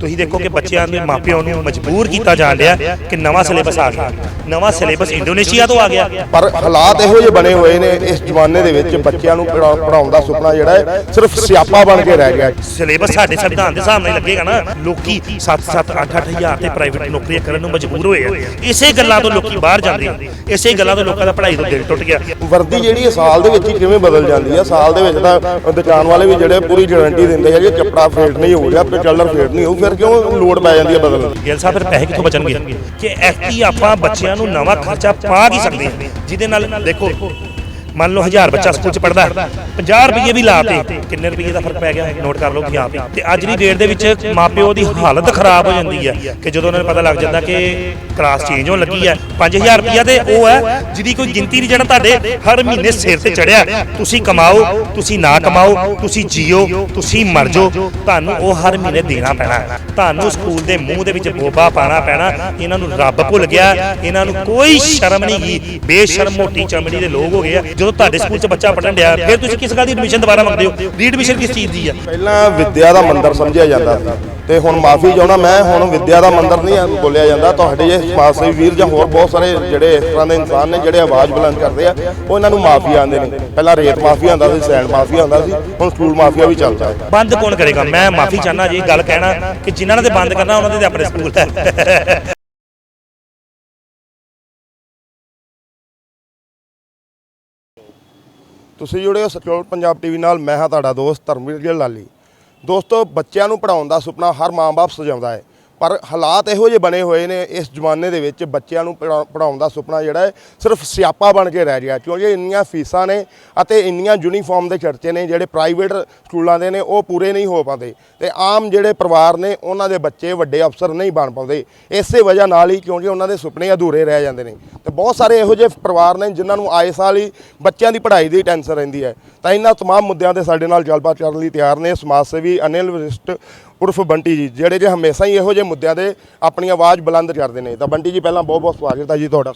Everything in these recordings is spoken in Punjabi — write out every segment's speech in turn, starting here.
ਤੁਸੀਂ ਦੇਖੋ ਕਿ ਬੱਚਿਆਂ ਦੇ ਮਾਪਿਆਂ ਨੂੰ ਮਜਬੂਰ ਕੀਤਾ ਜਾਣ ਰਿਹਾ ਕਿ ਨਵਾਂ ਸਿਲੇਬਸ ਆ ਗਿਆ ਨਵਾਂ ਸਿਲੇਬਸ ਇੰਡੋਨੇਸ਼ੀਆ ਤੋਂ ਆ ਗਿਆ ਪਰ ਹਾਲਾਤ ਇਹੋ ਜਿਹੇ ਬਣੇ ਹੋਏ ਨੇ ਇਸ ਜ਼ਮਾਨੇ ਦੇ ਵਿੱਚ ਬੱਚਿਆਂ ਨੂੰ ਪੜ੍ਹਾਉਣ ਦਾ ਸੁਪਨਾ ਜਿਹੜਾ ਹੈ ਸਿਰਫ ਸਿਆਪਾ ਬਣ ਕੇ ਰਹਿ ਗਿਆ ਸਿਲੇਬਸ ਸਾਡੇ ਸੰਵਿਧਾਨ ਦੇ ਹਿਸਾਬ ਨਾਲ ਹੀ ਲੱਗੇਗਾ ਨਾ ਲੋਕੀ 7-7 8-8 ਹਜ਼ਾਰ ਤੇ ਪ੍ਰਾਈਵੇਟ ਨੌਕਰੀਆਂ ਕਰਨ ਨੂੰ ਮਜਬੂਰ ਹੋਏ ਆ ਇਸੇ ਗੱਲਾਂ ਤੋਂ ਲੋਕੀ ਬਾਹਰ ਜਾਂਦੇ ਆ ਇਸੇ ਗੱਲਾਂ ਤੋਂ ਲੋਕਾਂ ਦਾ ਪੜ੍ਹਾਈ ਤੋਂ ਦਿਲ ਟੁੱਟ ਗਿਆ ਵਰਦੀ ਜਿਹੜੀ ਹੈ ਸਾਲ ਦੇ ਵਿੱਚ ਹੀ ਕਿਵੇਂ ਬਦਲ ਜਾਂਦੀ ਹੈ ਸਾਲ ਦੇ ਵਿੱਚ ਤਾਂ ਦੁਕਾਨ ਵਾਲੇ ਵੀ ਜਿਹੜੇ ਪੂਰੀ ਗਾਰੰਟੀ ਦਿੰਦੇ ਆ ਕਿ ਕੱਪੜਾ ਫੇਟ ਨਹੀਂ ਹੋ ਰਿਹਾ ਕਲਰ ਫੇਟ ਨਹੀਂ ਹੋਊ ਫਿਰ ਕਿਉਂ ਲੋਡ ਪੈ ਜਾਂਦੀ ਹੈ ਬਦਲਣ ਦੀ? ਗਿੱਲ ਸਾਹਿਬ, ਫਿਰ ਪੈਸੇ ਕਿੱਥੋਂ ਬਚਣਗੇ? ਕਿ ਐਕਟੀ ਆਪਾਂ ਬੱਚਿਆਂ ਨੂੰ ਨਵਾਂ ਖਰਚਾ ਪਾ ਕੀ ਸਕਦੇ ਹਾਂ? ਜਿਹਦੇ ਨਾਲ, ਦੇਖੋ ਮੰਨ ਲਓ 1000 ਬੱਚਾ ਸਕੂਲ ਚ ਪੜਦਾ 50 ਰੁਪਏ ਵੀ ਲਾਤੇ ਕਿੰਨੇ ਰੁਪਏ ਦਾ ਫ਼ਰਕ ਪੈ ਗਿਆ? ਨੋਟ ਕਰ ਲਓ ਕਿ ਆਪ ਤੇ ਅੱਜ ਦੀ ਡੇਟ ਦੇ ਵਿੱਚ ਮਾਪਿਓ ਦੀ ਹਾਲਤ ਖਰਾਬ ਹੋ ਜਾਂਦੀ ਹੈ ਕਿ ਜਦੋਂ ਉਹਨਾਂ ਨੂੰ ਪਤਾ ਲੱਗ ਜਾਂਦਾ ਕਿ ਕਲਾਸ ਚੇਂਜ ਹੋਣ ਲੱਗੀ ਹੈ। 5000 ਰੁਪਇਆ ਤੇ ਉਹ ਹੈ ਜਿਹਦੀ ਕੋਈ ਗਿਣਤੀ ਨਹੀਂ ਜਿਹੜਾ ਤੁਹਾਡੇ ਹਰ ਮਹੀਨੇ ਸਿਰ ਤੇ ਚੜਿਆ ਤੁਸੀਂ ਕਮਾਓ ਤੁਸੀਂ ਨਾ ਕਮਾਓ ਤੁਸੀਂ ਜੀਓ ਤੁਸੀਂ ਮਰ ਜਾਓ। ਤੁਹਾਨੂੰ ਉਹ ਹਰ ਮਹੀਨੇ ਦੇਣਾ ਪੈਣਾ। ਤੁਹਾਨੂੰ ਸਕੂਲ ਦੇ ਮੂੰਹ ਦੇ ਵਿੱਚ ਬੋਬਾ ਪਾਣਾ ਪੈਣਾ ਇਹਨਾਂ ਨੂੰ ਰੱਬ ਭੁੱਲ ਗਿਆ ਇਹਨਾਂ ਨੂੰ ਕੋਈ ਸ਼ਰਮ ਨਹੀਂ ਗਈ ਬੇਸ਼ਰਮ ਮੋਟੀ ਚਮੜੀ ਦੇ ਲੋਕ ਹੋ ਗਏ ਆ ਜਦੋਂ ਤੁਹਾਡੇ ਸਕੂਲ 'ਚ ਬੱਚਾ ਪੜਨ ਡਿਆ ਫਿਰ ਤੁਸੀਂ ਕਿਸ ਗੱਲ ਦੀ ਐਡਮਿਸ਼ਨ ਦੁਬਾਰਾ ਮੰਗਦੇ ਹੋ? ਰੀਐਡਮਿਸ਼ਨ ਕਿਸ ਚੀਜ਼ ਦੀ ਆ? ਪਹਿਲਾਂ ਵਿਦਿਆ ਦਾ ਮੰਦਿਰ ਸਮਝਿਆ ਜਾਂਦਾ ਸੀ ਤੇ ਹੁਣ ਮਾਫੀ ਚਾਹੁੰਦਾ ਮੈਂ ਹੁਣ ਵਿਦਿਆ ਦਾ ਮੰਦਿਰ ਨਹੀਂ ਬੋਲਿਆ ਜਾਂਦਾ। ਤੁਹਾਡੇ ਜੇ ਸਮਾਜ ਸੇਵੀ ਵੀਰ ਜਾਂ ਹੋਰ ਬਹੁਤ ਸਾਰੇ ਜਿਹੜੇ ਇਸ ਤਰ੍ਹਾਂ ਦੇ ਇਨਸਾਨ ਨੇ ਜਿਹੜੇ ਆਵਾਜ਼ ਬੁਲੰਦ ਕਰਦੇ ਆ ਉਹ ਇਹਨਾਂ ਨੂੰ ਮਾਫੀਆ ਆਂਦੇ ਨੇ। ਪਹਿਲਾਂ ਰੇਤ ਮਾਫੀਆ ਹੁੰਦਾ ਸੀ ਸੈਂਡ ਮਾਫੀਆ ਹੁੰਦਾ ਸੀ ਹੁਣ ਸਕੂਲ ਮਾਫੀਆ ਵੀ ਚੱਲਦਾ ਹੈ। ਬੰਦ ਕੌਣ ਕਰੇਗਾ? ਮੈਂ ਮਾਫੀ ਚਾਹਨਾ ਜੀ ਗੱਲ ਕਹਿਣਾ ਕਿ ਜਿਨ੍ਹਾਂ ਨੇ ਤੇ ਬੰਦ ਕਰਨਾ ਉਹਨਾਂ ਦੇ ਤੇ ਆਪਣੇ ਸਕੂਲ ਹੈ। ਤੁਸੀਂ ਜੁੜੇ ਹੋ ਸਕਿਉਰ ਪੰਜਾਬ ਟੀਵੀ ਨਾਲ, ਮੈਂ ਹਾਂ ਤੁਹਾਡਾ ਦੋਸਤ ਧਰਮਵੀਰ ਗਿੱਲ ਲਾਲੀ। ਦੋਸਤੋ, ਬੱਚਿਆਂ ਨੂੰ ਪੜਾਉਣ ਦਾ ਸੁਪਨਾ ਹਰ ਮਾਂ-ਬਾਪ ਸਜਾਉਂਦਾ ਹੈ। ਪਰ ਹਾਲਾਤ ਇਹੋ ਜਿਹੇ ਬਣੇ ਹੋਏ ਨੇ ਇਸ ਜ਼ਮਾਨੇ ਦੇ ਵਿੱਚ ਬੱਚਿਆਂ ਨੂੰ ਪੜਾਉਣ ਦਾ ਸੁਪਨਾ ਜਿਹੜਾ ਹੈ ਸਿਰਫ ਸਿਆਪਾ ਬਣ ਕੇ ਰਹਿ ਗਿਆ ਕਿਉਂਕਿ ਇੰਨੀਆਂ ਫੀਸਾਂ ਨੇ ਅਤੇ ਇੰਨੀਆਂ ਯੂਨੀਫਾਰਮ ਦੇ ਖਰਚੇ ਨੇ ਜਿਹੜੇ ਪ੍ਰਾਈਵੇਟ ਸਕੂਲਾਂ ਦੇ ਨੇ, ਉਹ ਪੂਰੇ ਨਹੀਂ ਹੋ ਪਾਉਂਦੇ ਤੇ ਆਮ ਜਿਹੜੇ ਪਰਿਵਾਰ ਨੇ ਉਹਨਾਂ ਦੇ ਬੱਚੇ ਵੱਡੇ ਅਫਸਰ ਨਹੀਂ ਬਣ ਪਾਉਂਦੇ। ਇਸੇ ਵਜ੍ਹਾ ਨਾਲ ਹੀ ਕਿਉਂਕਿ ਉਹਨਾਂ ਦੇ ਸੁਪਨੇ ਅਧੂਰੇ ਰਹਿ ਜਾਂਦੇ ਨੇ। ਤੇ ਬਹੁਤ ਸਾਰੇ ਇਹੋ ਜਿਹੇ ਪਰਿਵਾਰ ਨੇ ਜਿਨ੍ਹਾਂ ਨੂੰ ਆਏ ਸਾਲ ਹੀ ਬੱਚਿਆਂ ਦੀ ਪੜ੍ਹਾਈ ਦੀ ਟੈਨਸ਼ਨ ਰਹਿੰਦੀ ਹੈ। ਤਾਂ ਇਹਨਾਂ ਤਮਾਮ ਮੁੱਦਿਆਂ ਤੇ ਸਾਡੇ ਨਾਲ ਗੱਲਬਾਤ ਕਰਨ ਲਈ ਤਿਆਰ ਨੇ। ਸਮਾਜ ਸੇਵੀ ਅਨਿਲ ਵਿਸ਼ਟ ਉਰਫ ਬੰਟੀ ਜੀ ਜਿਹੜੇ ਜੇ ਹਮੇਸ਼ਾ ਹੀ ਇਹੋ ਜਿਹੇ ਮੁੱਦਿਆਂ ਦੇ ਆਪਣੀ ਆਵਾਜ਼ ਬੁਲੰਦ ਕਰਦੇ ਨੇ ਤਾਂ ਬੰਟੀ ਜੀ ਪਹਿਲਾਂ ਬਹੁਤ ਬਹੁਤ ਸਵਾਗਤ ਹੈ ਜੀ ਤੁਹਾਡਾ।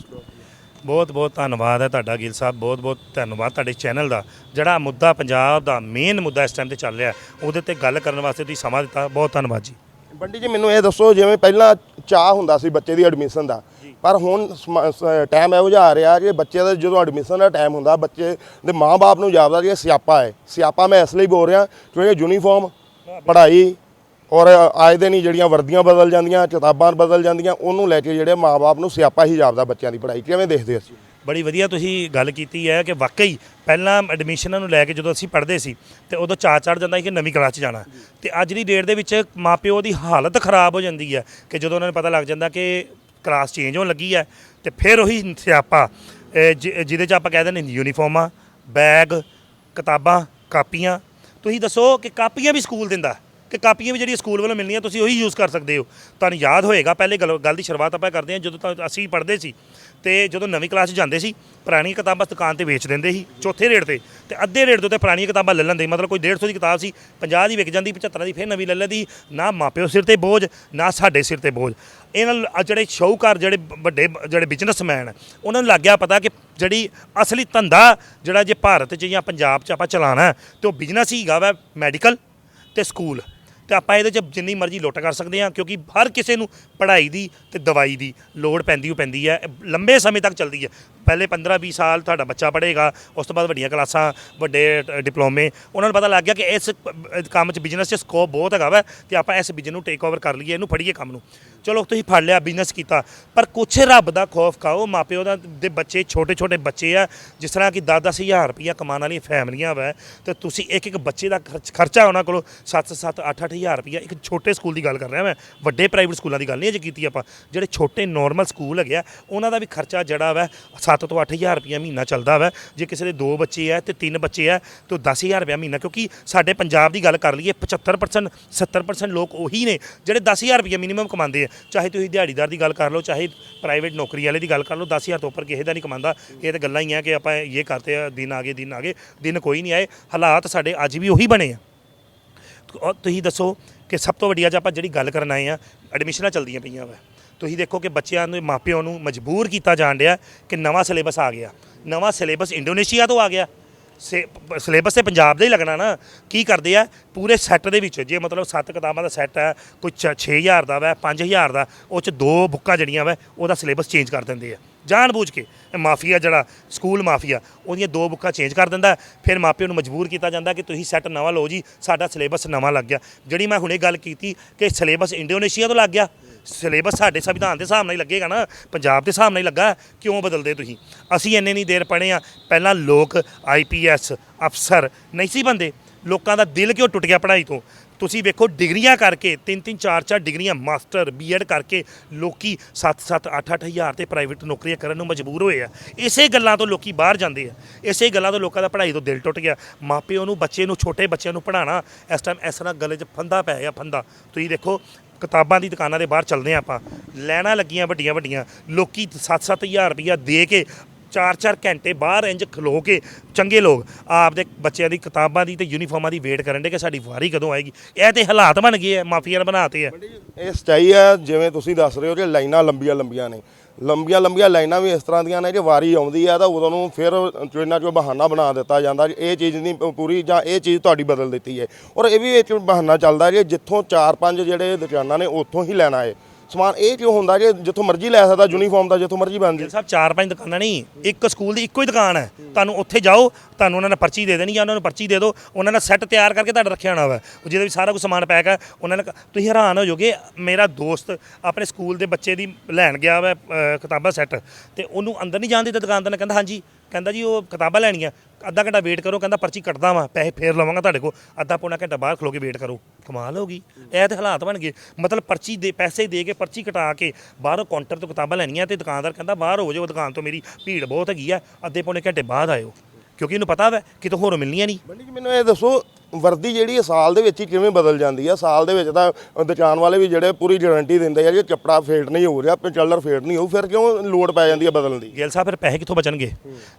ਬਹੁਤ ਬਹੁਤ ਧੰਨਵਾਦ ਹੈ ਤੁਹਾਡਾ ਗਿੱਲ ਸਾਹਿਬ ਬਹੁਤ ਬਹੁਤ ਧੰਨਵਾਦ ਤੁਹਾਡੇ ਚੈਨਲ ਦਾ। ਜਿਹੜਾ ਮੁੱਦਾ ਪੰਜਾਬ ਦਾ ਮੇਨ ਮੁੱਦਾ ਇਸ ਟਾਈਮ ਤੇ ਚੱਲ ਰਿਹਾ ਉਹਦੇ ਤੇ ਗੱਲ ਕਰਨ ਵਾਸਤੇ ਤੁਸੀਂ ਸਮਾਂ ਦਿੱਤਾ ਬਹੁਤ ਧੰਨਵਾਦ ਜੀ। ਬੰਟੀ ਜੀ ਮੈਨੂੰ ਇਹ ਦੱਸੋ ਜਿਵੇਂ ਪਹਿਲਾਂ ਚਾਹ ਹੁੰਦਾ ਸੀ ਬੱਚੇ ਦੀ ਐਡਮਿਸ਼ਨ ਦਾ ਪਰ ਹੁਣ ਟਾਈਮ ਇਹੋ ਜਿਹਾ ਆ ਰਿਹਾ ਕਿ ਬੱਚੇ ਦਾ ਜਦੋਂ ਐਡਮਿਸ਼ਨ ਦਾ ਟਾਈਮ ਹੁੰਦਾ ਬੱਚੇ ਦੇ ਮਾਪੇ ਨੂੰ ਜਾਪਦਾ ਕਿ ਸਿਆਪਾ ਹੈ। ਸਿਆਪਾ ਮੈਂ ਇਸ ਲਈ ਬੋਲ ਰਿਹਾ ਕਿਉਂਕਿ ਯੂਨੀਫਾਰਮ ਪੜ੍ਹਾਈ ਔਰ ਆਏ ਦਿਨ ਹੀ ਜਿਹੜੀਆਂ ਵਰਦੀਆਂ ਬਦਲ ਜਾਂਦੀਆਂ, ਕਿਤਾਬਾਂ ਬਦਲ ਜਾਂਦੀਆਂ, ਉਹਨੂੰ ਲੈ ਕੇ ਜਿਹੜੇ ਮਾਪੇ ਨੂੰ ਸਿਆਪਾ ਹੀ ਜਾਪਦਾ ਬੱਚਿਆਂ ਦੀ ਪੜ੍ਹਾਈ। ਕਿਵੇਂ ਦੇਖਦੇ ਅਸੀਂ? ਬੜੀ ਵਧੀਆ ਤੁਸੀਂ ਗੱਲ ਕੀਤੀ ਹੈ ਕਿ ਵਾਕਈ ਪਹਿਲਾਂ ਐਡਮਿਸ਼ਨਾਂ ਨੂੰ ਲੈ ਕੇ ਜਦੋਂ ਅਸੀਂ ਪੜ੍ਹਦੇ ਸੀ ਤੇ ਉਦੋਂ ਚਾਅ ਚੜ ਜਾਂਦਾ ਸੀ ਕਿ ਨਵੀਂ ਕਲਾਸ 'ਚ ਜਾਣਾ। ਤੇ ਅੱਜ ਦੀ ਡੇਟ ਦੇ ਵਿੱਚ ਮਾਪਿਓ ਦੀ ਹਾਲਤ ਖਰਾਬ ਹੋ ਜਾਂਦੀ ਹੈ ਕਿ ਜਦੋਂ ਉਹਨਾਂ ਨੂੰ ਪਤਾ ਲੱਗ ਜਾਂਦਾ ਕਿ ਕਲਾਸ ਚੇਂਜ ਹੋਣ ਲੱਗੀ ਹੈ ਤੇ ਫਿਰ ਉਹੀ ਸਿਆਪਾ ਜਿ- ਜਿਹਦੇ 'ਚ ਆਪਾਂ ਕਹਿ ਦਿੰਦੇ ਯੂਨੀਫਾਰਮਾਂ ਬੈਗ ਕਿਤਾਬਾਂ, ਕਾਪੀਆਂ। ਤੁਸੀਂ ਦੱਸੋ ਕਿ ਕਾਪੀਆਂ ਵੀ ਸਕੂਲ ਦਿੰਦਾ? ਕਿ ਕਾਪੀਆਂ ਵੀ ਜਿਹੜੀਆਂ ਸਕੂਲ ਵੱਲੋਂ ਮਿਲਣੀਆਂ ਤੁਸੀਂ ਉਹੀ ਯੂਜ਼ ਕਰ ਸਕਦੇ ਹੋ। ਤੁਹਾਨੂੰ ਯਾਦ ਹੋਏਗਾ ਪਹਿਲੇ ਗੱਲ ਗੱਲ ਦੀ ਸ਼ੁਰੂਆਤ ਆਪਾਂ ਕਰਦੇ ਹਾਂ ਜਦੋਂ ਤਾਂ ਅਸੀਂ ਪੜ੍ਹਦੇ ਸੀ ਤੇ ਜਦੋਂ ਨਵੀਂ ਕਲਾਸ 'ਚ ਜਾਂਦੇ ਸੀ ਪੁਰਾਣੀਆਂ ਕਿਤਾਬਾਂ ਦੁਕਾਨ ਤੇ ਵੇਚ ਦਿੰਦੇ ਸੀ ਚੌਥੇ ਰੇਟ ਤੇ ਤੇ ਅੱਧੇ ਰੇਟ ਦੇ ਉੱਤੇ ਪੁਰਾਣੀਆਂ ਕਿਤਾਬਾਂ ਲੈ ਲੈਂਦੇ ਮਤਲਬ ਕੋਈ 150 ਦੀ ਕਿਤਾਬ ਸੀ 50 ਦੀ ਵਿਕ ਜਾਂਦੀ 75 ਦੀ ਫਿਰ ਨਵੀਂ ਲੈ ਲੈਂਦੀ ਨਾ ਮਾਪਿਓ ਸਿਰ ਤੇ ਬੋਝ ਨਾ ਸਾਡੇ ਸਿਰ ਤੇ ਬੋਝ। ਇਹਨਾਂ ਨੂੰ ਜਿਹੜੇ ਸ਼ੌਹਕਾਰ ਜਿਹੜੇ ਵੱਡੇ ਜਿਹੜੇ ਬਿਜ਼ਨਸਮੈਨ ਉਹਨਾਂ ਨੂੰ ਲੱਗ ਗਿਆ ਪਤਾ ਕਿ ਜਿਹੜੀ ਅਸਲੀ ਧੰਦਾ ਜਿਹੜਾ ਜੇ ਭਾਰਤ 'ਚ ਜਾਂ ਪੰਜਾਬ 'ਚ ਆਪਾਂ ਚਲਾਣਾ ਹੈ, ਤੇ ਉਹ ਬਿਜ਼ਨਸ ਹੀ ਹੈਗਾ ਵਾ ਮੈਡੀਕਲ ਤੇ ਸਕੂਲ। ਤੇ ਆਪਾਂ ਇਹਦੇ 'ਚ ਜਿੰਨੀ ਮਰਜ਼ੀ ਲੁੱਟ ਕਰ ਸਕਦੇ ਹਾਂ, ਕਿਉਂਕਿ ਹਰ ਕਿਸੇ ਨੂੰ ਪੜ੍ਹਾਈ ਦੀ ਤੇ ਦਵਾਈ ਦੀ ਲੋੜ ਪੈਂਦੀ ਉਹ ਪੈਂਦੀ ਹੈ। ਇਹ ਲੰਬੇ ਸਮੇਂ ਤੱਕ ਚੱਲਦੀ ਹੈ। ਪਹਿਲੇ 15 20 ਸਾਲ ਤੁਹਾਡਾ ਬੱਚਾ ਪੜ੍ਹੇਗਾ, ਉਸ ਤੋਂ ਬਾਅਦ ਵੱਡੀਆਂ ਕਲਾਸਾਂ, ਵੱਡੇ ਡਿਪਲੋਮੇ, ਉਹਨਾਂ ਨੂੰ ਪਤਾ ਲੱਗ ਗਿਆ ਕਿ ਇਸ ਕੰਮ 'ਚ ਬਿਜ਼ਨਸ 'ਚ ਸਕੋਪ ਬਹੁਤ ਹੈਗਾ ਵਾ ਤੇ ਆਪਾਂ ਇਸ ਬਿਜ਼ਨਸ ਨੂੰ ਟੇਕ ਓਵਰ ਕਰ ਲਈਏ, ਇਹਨੂੰ ਫੜੀਏ ਕੰਮ ਨੂੰ। ਚਲੋ ਤੁਸੀਂ ਫੜ ਲਿਆ ਬਿਜ਼ਨਸ ਕੀਤਾ, ਪਰ ਕੁਛ ਰੱਬ ਦਾ ਖੌਫ ਖਾਓ, ਮਾਪਿਓ ਦਾ ਦੇ ਬੱਚੇ ਛੋਟੇ ਛੋਟੇ ਬੱਚੇ ਆ, ਜਿਸ ਤਰ੍ਹਾਂ ਕਿ 10 ਹਜ਼ਾਰ ਰੁਪਈਆ ਕਮਾਉਣ ਵਾਲੀਆਂ ਫੈਮਲੀਆਂ ਵਾ, ਤੇ ਤੁਸੀਂ ਇੱਕ ਇੱਕ ਬੱਚੇ ਦਾ ਖਰਚ- ਖਰਚਾ ਉਹਨਾਂ ਕੋਲੋਂ 7 7 8 8 ਹਜ਼ਾਰ ਰੁਪਈਆ ਇੱਕ ਛੋਟੇ ਸਕੂਲ ਦੀ ਗੱਲ ਕਰ ਰਿਹਾ ਮੈਂ, ਵੱਡੇ ਪ੍ਰਾਈਵੇਟ ਸਕੂਲਾਂ ਦੀ ਗੱਲ ਨਹੀਂ ਅਜੇ ਕੀਤੀ ਆਪਾਂ, ਜਿਹੜੇ ਛੋਟੇ ਨਾਰਮਲ ਸਕੂਲ ਹੈਗੇ ਆ, ਉਹਨਾਂ ਦਾ ਵੀ ਖਰਚਾ ਜਿਹੜਾ ਵਾ 7 ਤੋਂ 8000 ਰੁਪਈਆ ਮਹੀਨਾ ਚੱਲਦਾ ਵਾ। ਜੇ ਕਿਸੇ ਦੇ ਦੋ ਬੱਚੇ ਆ ਤੇ ਤਿੰਨ ਬੱਚੇ ਆ, ਤੇ 10000 ਰੁਪਈਆ ਮਹੀਨਾ। ਕਿਉਂਕਿ ਸਾਡੇ ਪੰਜਾਬ ਦੀ ਗੱਲ ਕਰ ਲਈਏ 75% 70% ਲੋਕ ਉਹੀ ਨੇ ਜਿਹੜੇ 10000 ਰੁਪਈਆ ਮਿਨੀਮਮ ਕਮਾਉਂਦੇ ਆ। ਚਾਹੇ ਤੁਸੀਂ ਦਿਹਾੜੀਦਾਰ ਦੀ ਗੱਲ ਕਰ ਲਓ, ਚਾਹੇ ਪ੍ਰਾਈਵੇਟ ਨੌਕਰੀ ਵਾਲੇ ਦੀ ਗੱਲ ਕਰ ਲਓ 10000 ਤੋਂ ਉੱਪਰ ਕਿਸੇ ਦਾ ਨਹੀਂ ਕਮਾਉਂਦਾ। ਇਹ ਤਾਂ ਗੱਲਾਂ ਹੀ ਆ ਕਿ ਆਪਾਂ ਇਹ ਕਰਤੇ ਆ, ਦਿਨ ਆ ਗਏ ਦਿਨ ਆ ਗਏ ਦਿਨ ਕੋਈ ਨਹੀਂ ਆਏ। ਹਾਲਾਤ ਸਾਡੇ ਅੱਜ ਵੀ ਉਹੀ ਬਣੇ ਆ। ਤੁਸੀਂ ਦੱਸੋ ਕਿ ਸਭ ਤੋਂ ਵੱਡੀ ਅੱਜ ਆਪਾਂ ਜਿਹੜੀ ਗੱਲ ਕਰਨ ਆਏ ਆ ਐਡਮਿਸ਼ਨਾਂ ਚੱਲਦੀਆਂ ਪਈਆਂ ਵਾ। ਤੁਸੀਂ ਦੇਖੋ ਕਿ ਬੱਚਿਆਂ ਨੂੰ, ਮਾਪਿਆਂ ਨੂੰ ਮਜਬੂਰ ਕੀਤਾ ਜਾਣ ਰਿਹਾ ਕਿ ਨਵਾਂ ਸਿਲੇਬਸ ਆ ਗਿਆ। ਨਵਾਂ ਸਿਲੇਬਸ ਇੰਡੋਨੇਸ਼ੀਆ ਤੋਂ ਆ ਗਿਆ। ਸਿਲੇਬਸ ਤੇ ਪੰਜਾਬ ਦਾ ਹੀ ਲੱਗਣਾ ਨਾ। ਕੀ ਕਰਦੇ ਆ? ਪੂਰੇ ਸੈੱਟ ਦੇ ਵਿੱਚ, ਜੇ ਮਤਲਬ 7 ਕਿਤਾਬਾਂ ਦਾ ਸੈੱਟ ਹੈ, ਕੋਈ 6000 ਦਾ ਵਾ 5000 ਦਾ, ਉਹ ਚ ਦੋ ਬੁੱਕਾਂ ਜਿਹੜੀਆਂ ਵਾ, ਉਹਦਾ ਸਿਲੇਬਸ ਚੇਂਜ ਕਰ ਦਿੰਦੇ ਆ। ਜਾਣ ਬੂਝ ਕੇ ਮਾਫੀਆ ਜਿਹੜਾ, ਸਕੂਲ ਮਾਫੀਆ, ਉਹਦੀਆਂ ਦੋ ਬੁੱਕਾਂ ਚੇਂਜ ਕਰ ਦਿੰਦਾ, ਫਿਰ ਮਾਪਿਆਂ ਨੂੰ ਮਜਬੂਰ ਕੀਤਾ ਜਾਂਦਾ ਕਿ ਤੁਸੀਂ ਸੈੱਟ ਨਵਾਂ ਲਓ ਜੀ, ਸਾਡਾ ਸਿਲੇਬਸ ਨਵਾਂ ਲੱਗ ਗਿਆ। ਜਿਹੜੀ ਮੈਂ ਹੁਣੇ ਗੱਲ ਕੀਤੀ ਕਿ ਸਿਲੇਬਸ ਇੰਡੋਨੇਸ਼ੀਆ ਤੋਂ ਲੱਗ ਗਿਆ ਸਿਲੇਬਸ ਸਾਡੇ ਸੰਵਿਧਾਨ ਦੇ ਹਿਸਾਬ ਨਾਲ ਹੀ ਲੱਗੇਗਾ ਨਾ, ਪੰਜਾਬ ਦੇ ਹਿਸਾਬ ਨਾਲ ਹੀ ਲੱਗਾ, ਕਿਉਂ ਬਦਲਦੇ ਤੁਸੀਂ? ਅਸੀਂ ਇੰਨੇ ਨਹੀਂ ਦੇਰ ਪੜ੍ਹੇ ਆ, ਪਹਿਲਾਂ ਲੋਕ ਆਈਪੀਐਸ ਅਫਸਰ ਨਹੀਂ ਸੀ ਬੰਦੇ। ਲੋਕਾਂ ਦਾ ਦਿਲ ਕਿਉਂ ਟੁੱਟ ਗਿਆ ਪੜ੍ਹਾਈ ਤੋਂ? ਤੁਸੀਂ ਵੇਖੋ ਡਿਗਰੀਆਂ ਕਰਕੇ, ਤਿੰਨ ਤਿੰਨ ਚਾਰ ਚਾਰ ਡਿਗਰੀਆਂ ਮਾਸਟਰ, ਬੀਐਡ ਕਰਕੇ ਲੋਕੀ 7-7 8-8 ਹਜ਼ਾਰ ਤੇ ਪ੍ਰਾਈਵੇਟ ਨੌਕਰੀਆਂ ਕਰਨ ਨੂੰ ਮਜਬੂਰ ਹੋਏ ਆ। ਇਸੇ ਗੱਲਾਂ ਤੋਂ ਲੋਕੀ ਬਾਹਰ ਜਾਂਦੇ ਆ। ਇਸੇ ਗੱਲਾਂ ਤੋਂ ਲੋਕਾਂ ਦਾ ਪੜ੍ਹਾਈ ਤੋਂ ਦਿਲ ਟੁੱਟ ਗਿਆ। ਮਾਪਿਓ ਨੂੰ, ਬੱਚੇ ਨੂੰ, ਛੋਟੇ ਬੱਚਿਆਂ ਨੂੰ ਪੜ੍ਹਾਉਣਾ, ਇਸ ਟਾਈਮ ਇਸ ਤਰ੍ਹਾਂ ਗਲੇ 'ਚ ਫੰਦਾ ਪੈ ਗਿਆ ਫੰਦਾ। ਤੁਸੀਂ ਦੇਖੋ ਕਿਤਾਬਾਂ ਦੀ ਦੁਕਾਨਾਂ ਦੇ ਬਾਹਰ ਚੱਲਦੇ ਆ ਆਪਾਂ। ਲੈਣਾ ਲੱਗੀਆਂ ਵੱਡੀਆਂ ਵੱਡੀਆਂ। ਲੋਕੀ 7-7 ਹਜ਼ਾਰ ਰੁਪਈਆ ਦੇ ਕੇ ਚਾਰ ਚਾਰ ਘੰਟੇ ਬਾਹਰ ਇੰਜ ਖਲੋ ਕੇ ਚੰਗੇ ਲੋਕ ਆਪਦੇ ਬੱਚਿਆਂ ਦੀ ਕਿਤਾਬਾਂ ਦੀ ਤੇ ਯੂਨੀਫਾਰਮਾਂ ਦੀ ਵੇਟ ਕਰਨ ਦੇ ਕਿ ਸਾਡੀ ਵਾਰੀ ਕਦੋਂ ਆਏਗੀ। ਇਹ ਤੇ ਹਾਲਾਤ ਬਣ ਗਏ ਆ, ਮਾਫੀਆ ਨੇ ਬਣਾਤੇ ਆ। ਇਹ ਸਚਾਈ ਹੈ ਜਿਵੇਂ ਤੁਸੀਂ ਦੱਸ ਰਹੇ ਹੋ ਕਿ ਲਾਈਨਾਂ ਲੰਬੀਆਂ ਲੰਬੀਆਂ ਨੇ। ਲੰਬੀਆਂ ਲੰਬੀਆਂ ਲਾਈਨਾਂ ਵੀ ਇਸ ਤਰ੍ਹਾਂ ਦੀਆਂ ਨੇ, ਜੇ ਵਾਰੀ ਆਉਂਦੀ ਆ ਤਾਂ ਉਦੋਂ ਨੂੰ ਫਿਰ ਚੋਇਨਾ 'ਚੋਂ ਬਹਾਨਾ ਬਣਾ ਦਿੱਤਾ ਜਾਂਦਾ ਜੀ। ਇਹ ਚੀਜ਼ ਨਹੀਂ, ਪੂਰੀ ਜਾਂ ਇਹ ਚੀਜ਼ ਤੁਹਾਡੀ ਬਦਲ ਦਿੱਤੀ ਹੈ। ਔਰ ਇਹ ਵੀ ਇਹ 'ਚ ਬਹਾਨਾ ਚੱਲਦਾ ਜੇ, ਜਿੱਥੋਂ ਚਾਰ ਪੰਜ ਜਿਹੜੇ ਦੁਕਾਨਾਂ ਨੇ, ਉੱਥੋਂ ਹੀ ਲੈਣਾ ਹੈ। ਸਮਾਨ ਇਹ ਕਿਉਂ ਹੁੰਦਾ ਜੇ ਜਿੱਥੋਂ ਮਰਜ਼ੀ ਲੈ ਸਕਦਾ ਯੂਨੀਫਾਰਮ ਦਾ ਜਿੱਥੋਂ ਮਰਜ਼ੀ ਬਣ ਜੇ। ਸਾਹਿਬ ਚਾਰ ਪੰਜ ਦੁਕਾਨਾਂ ਨਹੀਂ ਇੱਕ ਸਕੂਲ ਦੀ ਇੱਕੋ ਹੀ ਦੁਕਾਨ ਹੈ। ਤੁਹਾਨੂੰ ਉੱਥੇ ਜਾਓ ਤੁਹਾਨੂੰ ਉਹਨਾਂ ਨੇ ਪਰਚੀ ਦੇ ਦੇਣੀ ਜਾਂ ਉਹਨਾਂ ਨੂੰ ਪਰਚੀ ਦੇ ਦਿਓ ਉਹਨਾਂ ਨੇ ਸੈੱਟ ਤਿਆਰ ਕਰਕੇ ਤੁਹਾਡਾ ਰੱਖਿਆ ਹੋਣਾ ਵਾ। ਜਿਹਦੇ ਵਿੱਚ ਸਾਰਾ ਕੁਝ ਸਮਾਨ ਪੈਕ ਹੈ ਉਹਨਾਂ ਨੇ ਤੁਸੀਂ ਹੈਰਾਨ ਹੋ ਜਾਓਗੇ ਮੇਰਾ ਦੋਸਤ ਆਪਣੇ ਸਕੂਲ ਦੇ ਬੱਚੇ ਦੀ ਲੈਣ ਗਿਆ ਵਾ ਅ, ਕਿਤਾਬਾਂ ਸੈੱਟ ਤੇ ਉਹਨੂੰ ਅੰਦਰ ਨਹੀਂ ਜਾਣ ਦਿੱਤਾ ਦੁਕਾਨਦਾਰ ਨੇ ਕਹਿੰਦਾ ਹਾਂਜੀ ਕਹਿੰਦਾ ਜੀ ਉਹ ਕਿਤਾਬਾਂ ਲੈਣੀਆਂ, ਅੱਧਾ ਘੰਟਾ ਵੇਟ ਕਰੋ, ਕਹਿੰਦਾ ਪਰਚੀ ਕੱਟਦਾ ਵਾਂ, ਪੈਸੇ ਫੇਰ ਲਵਾਂਗਾ ਤੁਹਾਡੇ ਕੋਲ, ਅੱਧਾ ਪੌਣਾ ਘੰਟਾ ਬਾਹਰ ਖਲੋ ਕੇ ਵੇਟ ਕਰੋ। ਕਮਾਲ ਹੋ ਗਈ, ਇਹ ਤੇ ਹਾਲਾਤ ਬਣ ਗਏ। ਮਤਲਬ ਪਰਚੀ ਦੇ, ਪੈਸੇ ਦੇ ਕੇ ਪਰਚੀ ਕਟਾ ਕੇ ਬਾਹਰੋਂ ਕਾਊਂਟਰ ਤੋਂ ਕਿਤਾਬਾਂ ਲੈਣੀਆਂ ਤੇ ਦੁਕਾਨਦਾਰ ਕਹਿੰਦਾ, ਬਾਹਰ ਹੋ ਜਾਓ, ਦੁਕਾਨ ਤੋਂ ਮੇਰੀ ਭੀੜ ਬਹੁਤ ਹੈਗੀ ਆ, ਅੱਧੇ ਪੌਣੇ ਘੰਟੇ ਬਾਅਦ ਆਇਓ। ਕਿਉਂਕਿ ਇਹਨੂੰ ਪਤਾ ਵਾ, ਕਿਤੋਂ ਹੋਰ ਮਿਲਣੀਆਂ ਨਹੀਂ। ਬੰਡੀ ਜੀ, ਮੈਨੂੰ ਇਹ ਦੱਸੋ ਵਰਦੀ ਜਿਹੜੀ ਹੈ ਸਾਲ ਦੇ ਵਿੱਚ ਹੀ ਕਿਵੇਂ ਬਦਲ ਜਾਂਦੀ ਆ? ਸਾਲ ਦੇ ਵਿੱਚ ਤਾਂ ਦੁਕਾਨ ਵਾਲੇ ਵੀ ਜਿਹੜੇ ਪੂਰੀ ਗਾਰੰਟੀ ਦਿੰਦੇ ਆ ਕਿ ਕੱਪੜਾ ਫੇਡ ਨਹੀਂ ਹੋ ਰਿਹਾ ਚੱਲਰ ਫੇਡ ਨਹੀਂ ਹੋਊ ਫਿਰ ਕਿਉਂ ਲੋਡ ਪੈ ਜਾਂਦੀ ਆ ਬਦਲਣ ਦੀ? ਗਿੱਲ ਸਾਹਿਬ, ਫਿਰ ਪੈਸੇ ਕਿੱਥੋਂ ਬਚਣਗੇ?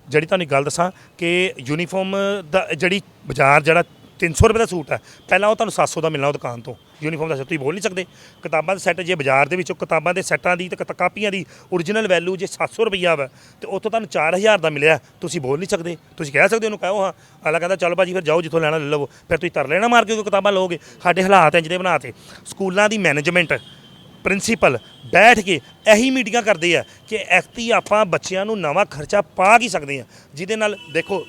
ਜਿਹੜੀ ਤੁਹਾਨੂੰ ਗੱਲ ਦੱਸਾਂ ਕਿ ਯੂਨੀਫਾਰਮ ਦਾ ਜਿਹੜੀ ਬਾਜ਼ਾਰ, ਜਿਹੜਾ 300 ਰੁਪਏ ਦਾ ਸੂਟ ਹੈ। ਪਹਿਲਾਂ ਉਹ ਤੁਹਾਨੂੰ 700 ਦਾ ਮਿਲਣਾ ਉਹ ਦੁਕਾਨ ਤੋਂ। ਯੂਨੀਫਾਰਮ ਦਾ ਤੁਸੀਂ ਬੋਲ ਨਹੀਂ ਸਕਦੇ। ਕਿਤਾਬਾਂ ਦੇ ਸੈੱਟ ਜੇ ਬਾਜ਼ਾਰ ਦੇ ਵਿੱਚੋਂ ਕਿਤਾਬਾਂ ਦੇ ਸੈੱਟਾਂ ਦੀ ਤੇ ਕਾਪੀਆਂ ਦੀ origignal ਵੈਲਿਊ ਜੇ 700 ਰੁਪਈਆ ਵਾ, ਤੇ ਉੱਥੋਂ ਤੁਹਾਨੂੰ 4000 ਦਾ ਮਿਲਿਆ। ਤੁਸੀਂ ਬੋਲ ਨਹੀਂ ਸਕਦੇ। ਤੁਸੀਂ ਕਹਿ ਸਕਦੇ ਉਹਨੂੰ ਕਹੋ ਹਾਂ, ਅਗਲਾ ਕਹਿੰਦਾ, ਚੱਲ ਭਾਜੀ, ਫਿਰ ਜਾਓ, ਜਿੱਥੋਂ ਲੈਣਾ ਲੈ ਲਵੋ। ਫਿਰ ਤੁਸੀਂ ਤਰ ਲੈਣਾ ਮਾਰ ਕੇ ਕੋਈ ਕਿਤਾਬਾਂ ਲਓਗੇ। ਸਾਡੇ ਹਾਲਾਤ ਇੰਜ ਦੇ ਬਣਾਤੇ ਸਕੂਲਾਂ ਦੀ ਮੈਨੇਜਮੈਂਟ ਪ੍ਰਿੰਸੀਪਲ ਬੈਠ ਕੇ ਇਹੀ ਮੀਟਿੰਗਾਂ ਕਰਦੇ ਆ ਕਿ ਐਕਤੀ ਆਪਾਂ ਬੱਚਿਆਂ ਨੂੰ ਨਵਾਂ ਖਰਚਾ ਪਾ ਕੀ ਸਕਦੇ ਆ। ਜਿਹਦੇ ਨਾਲ ਦੇਖੋ,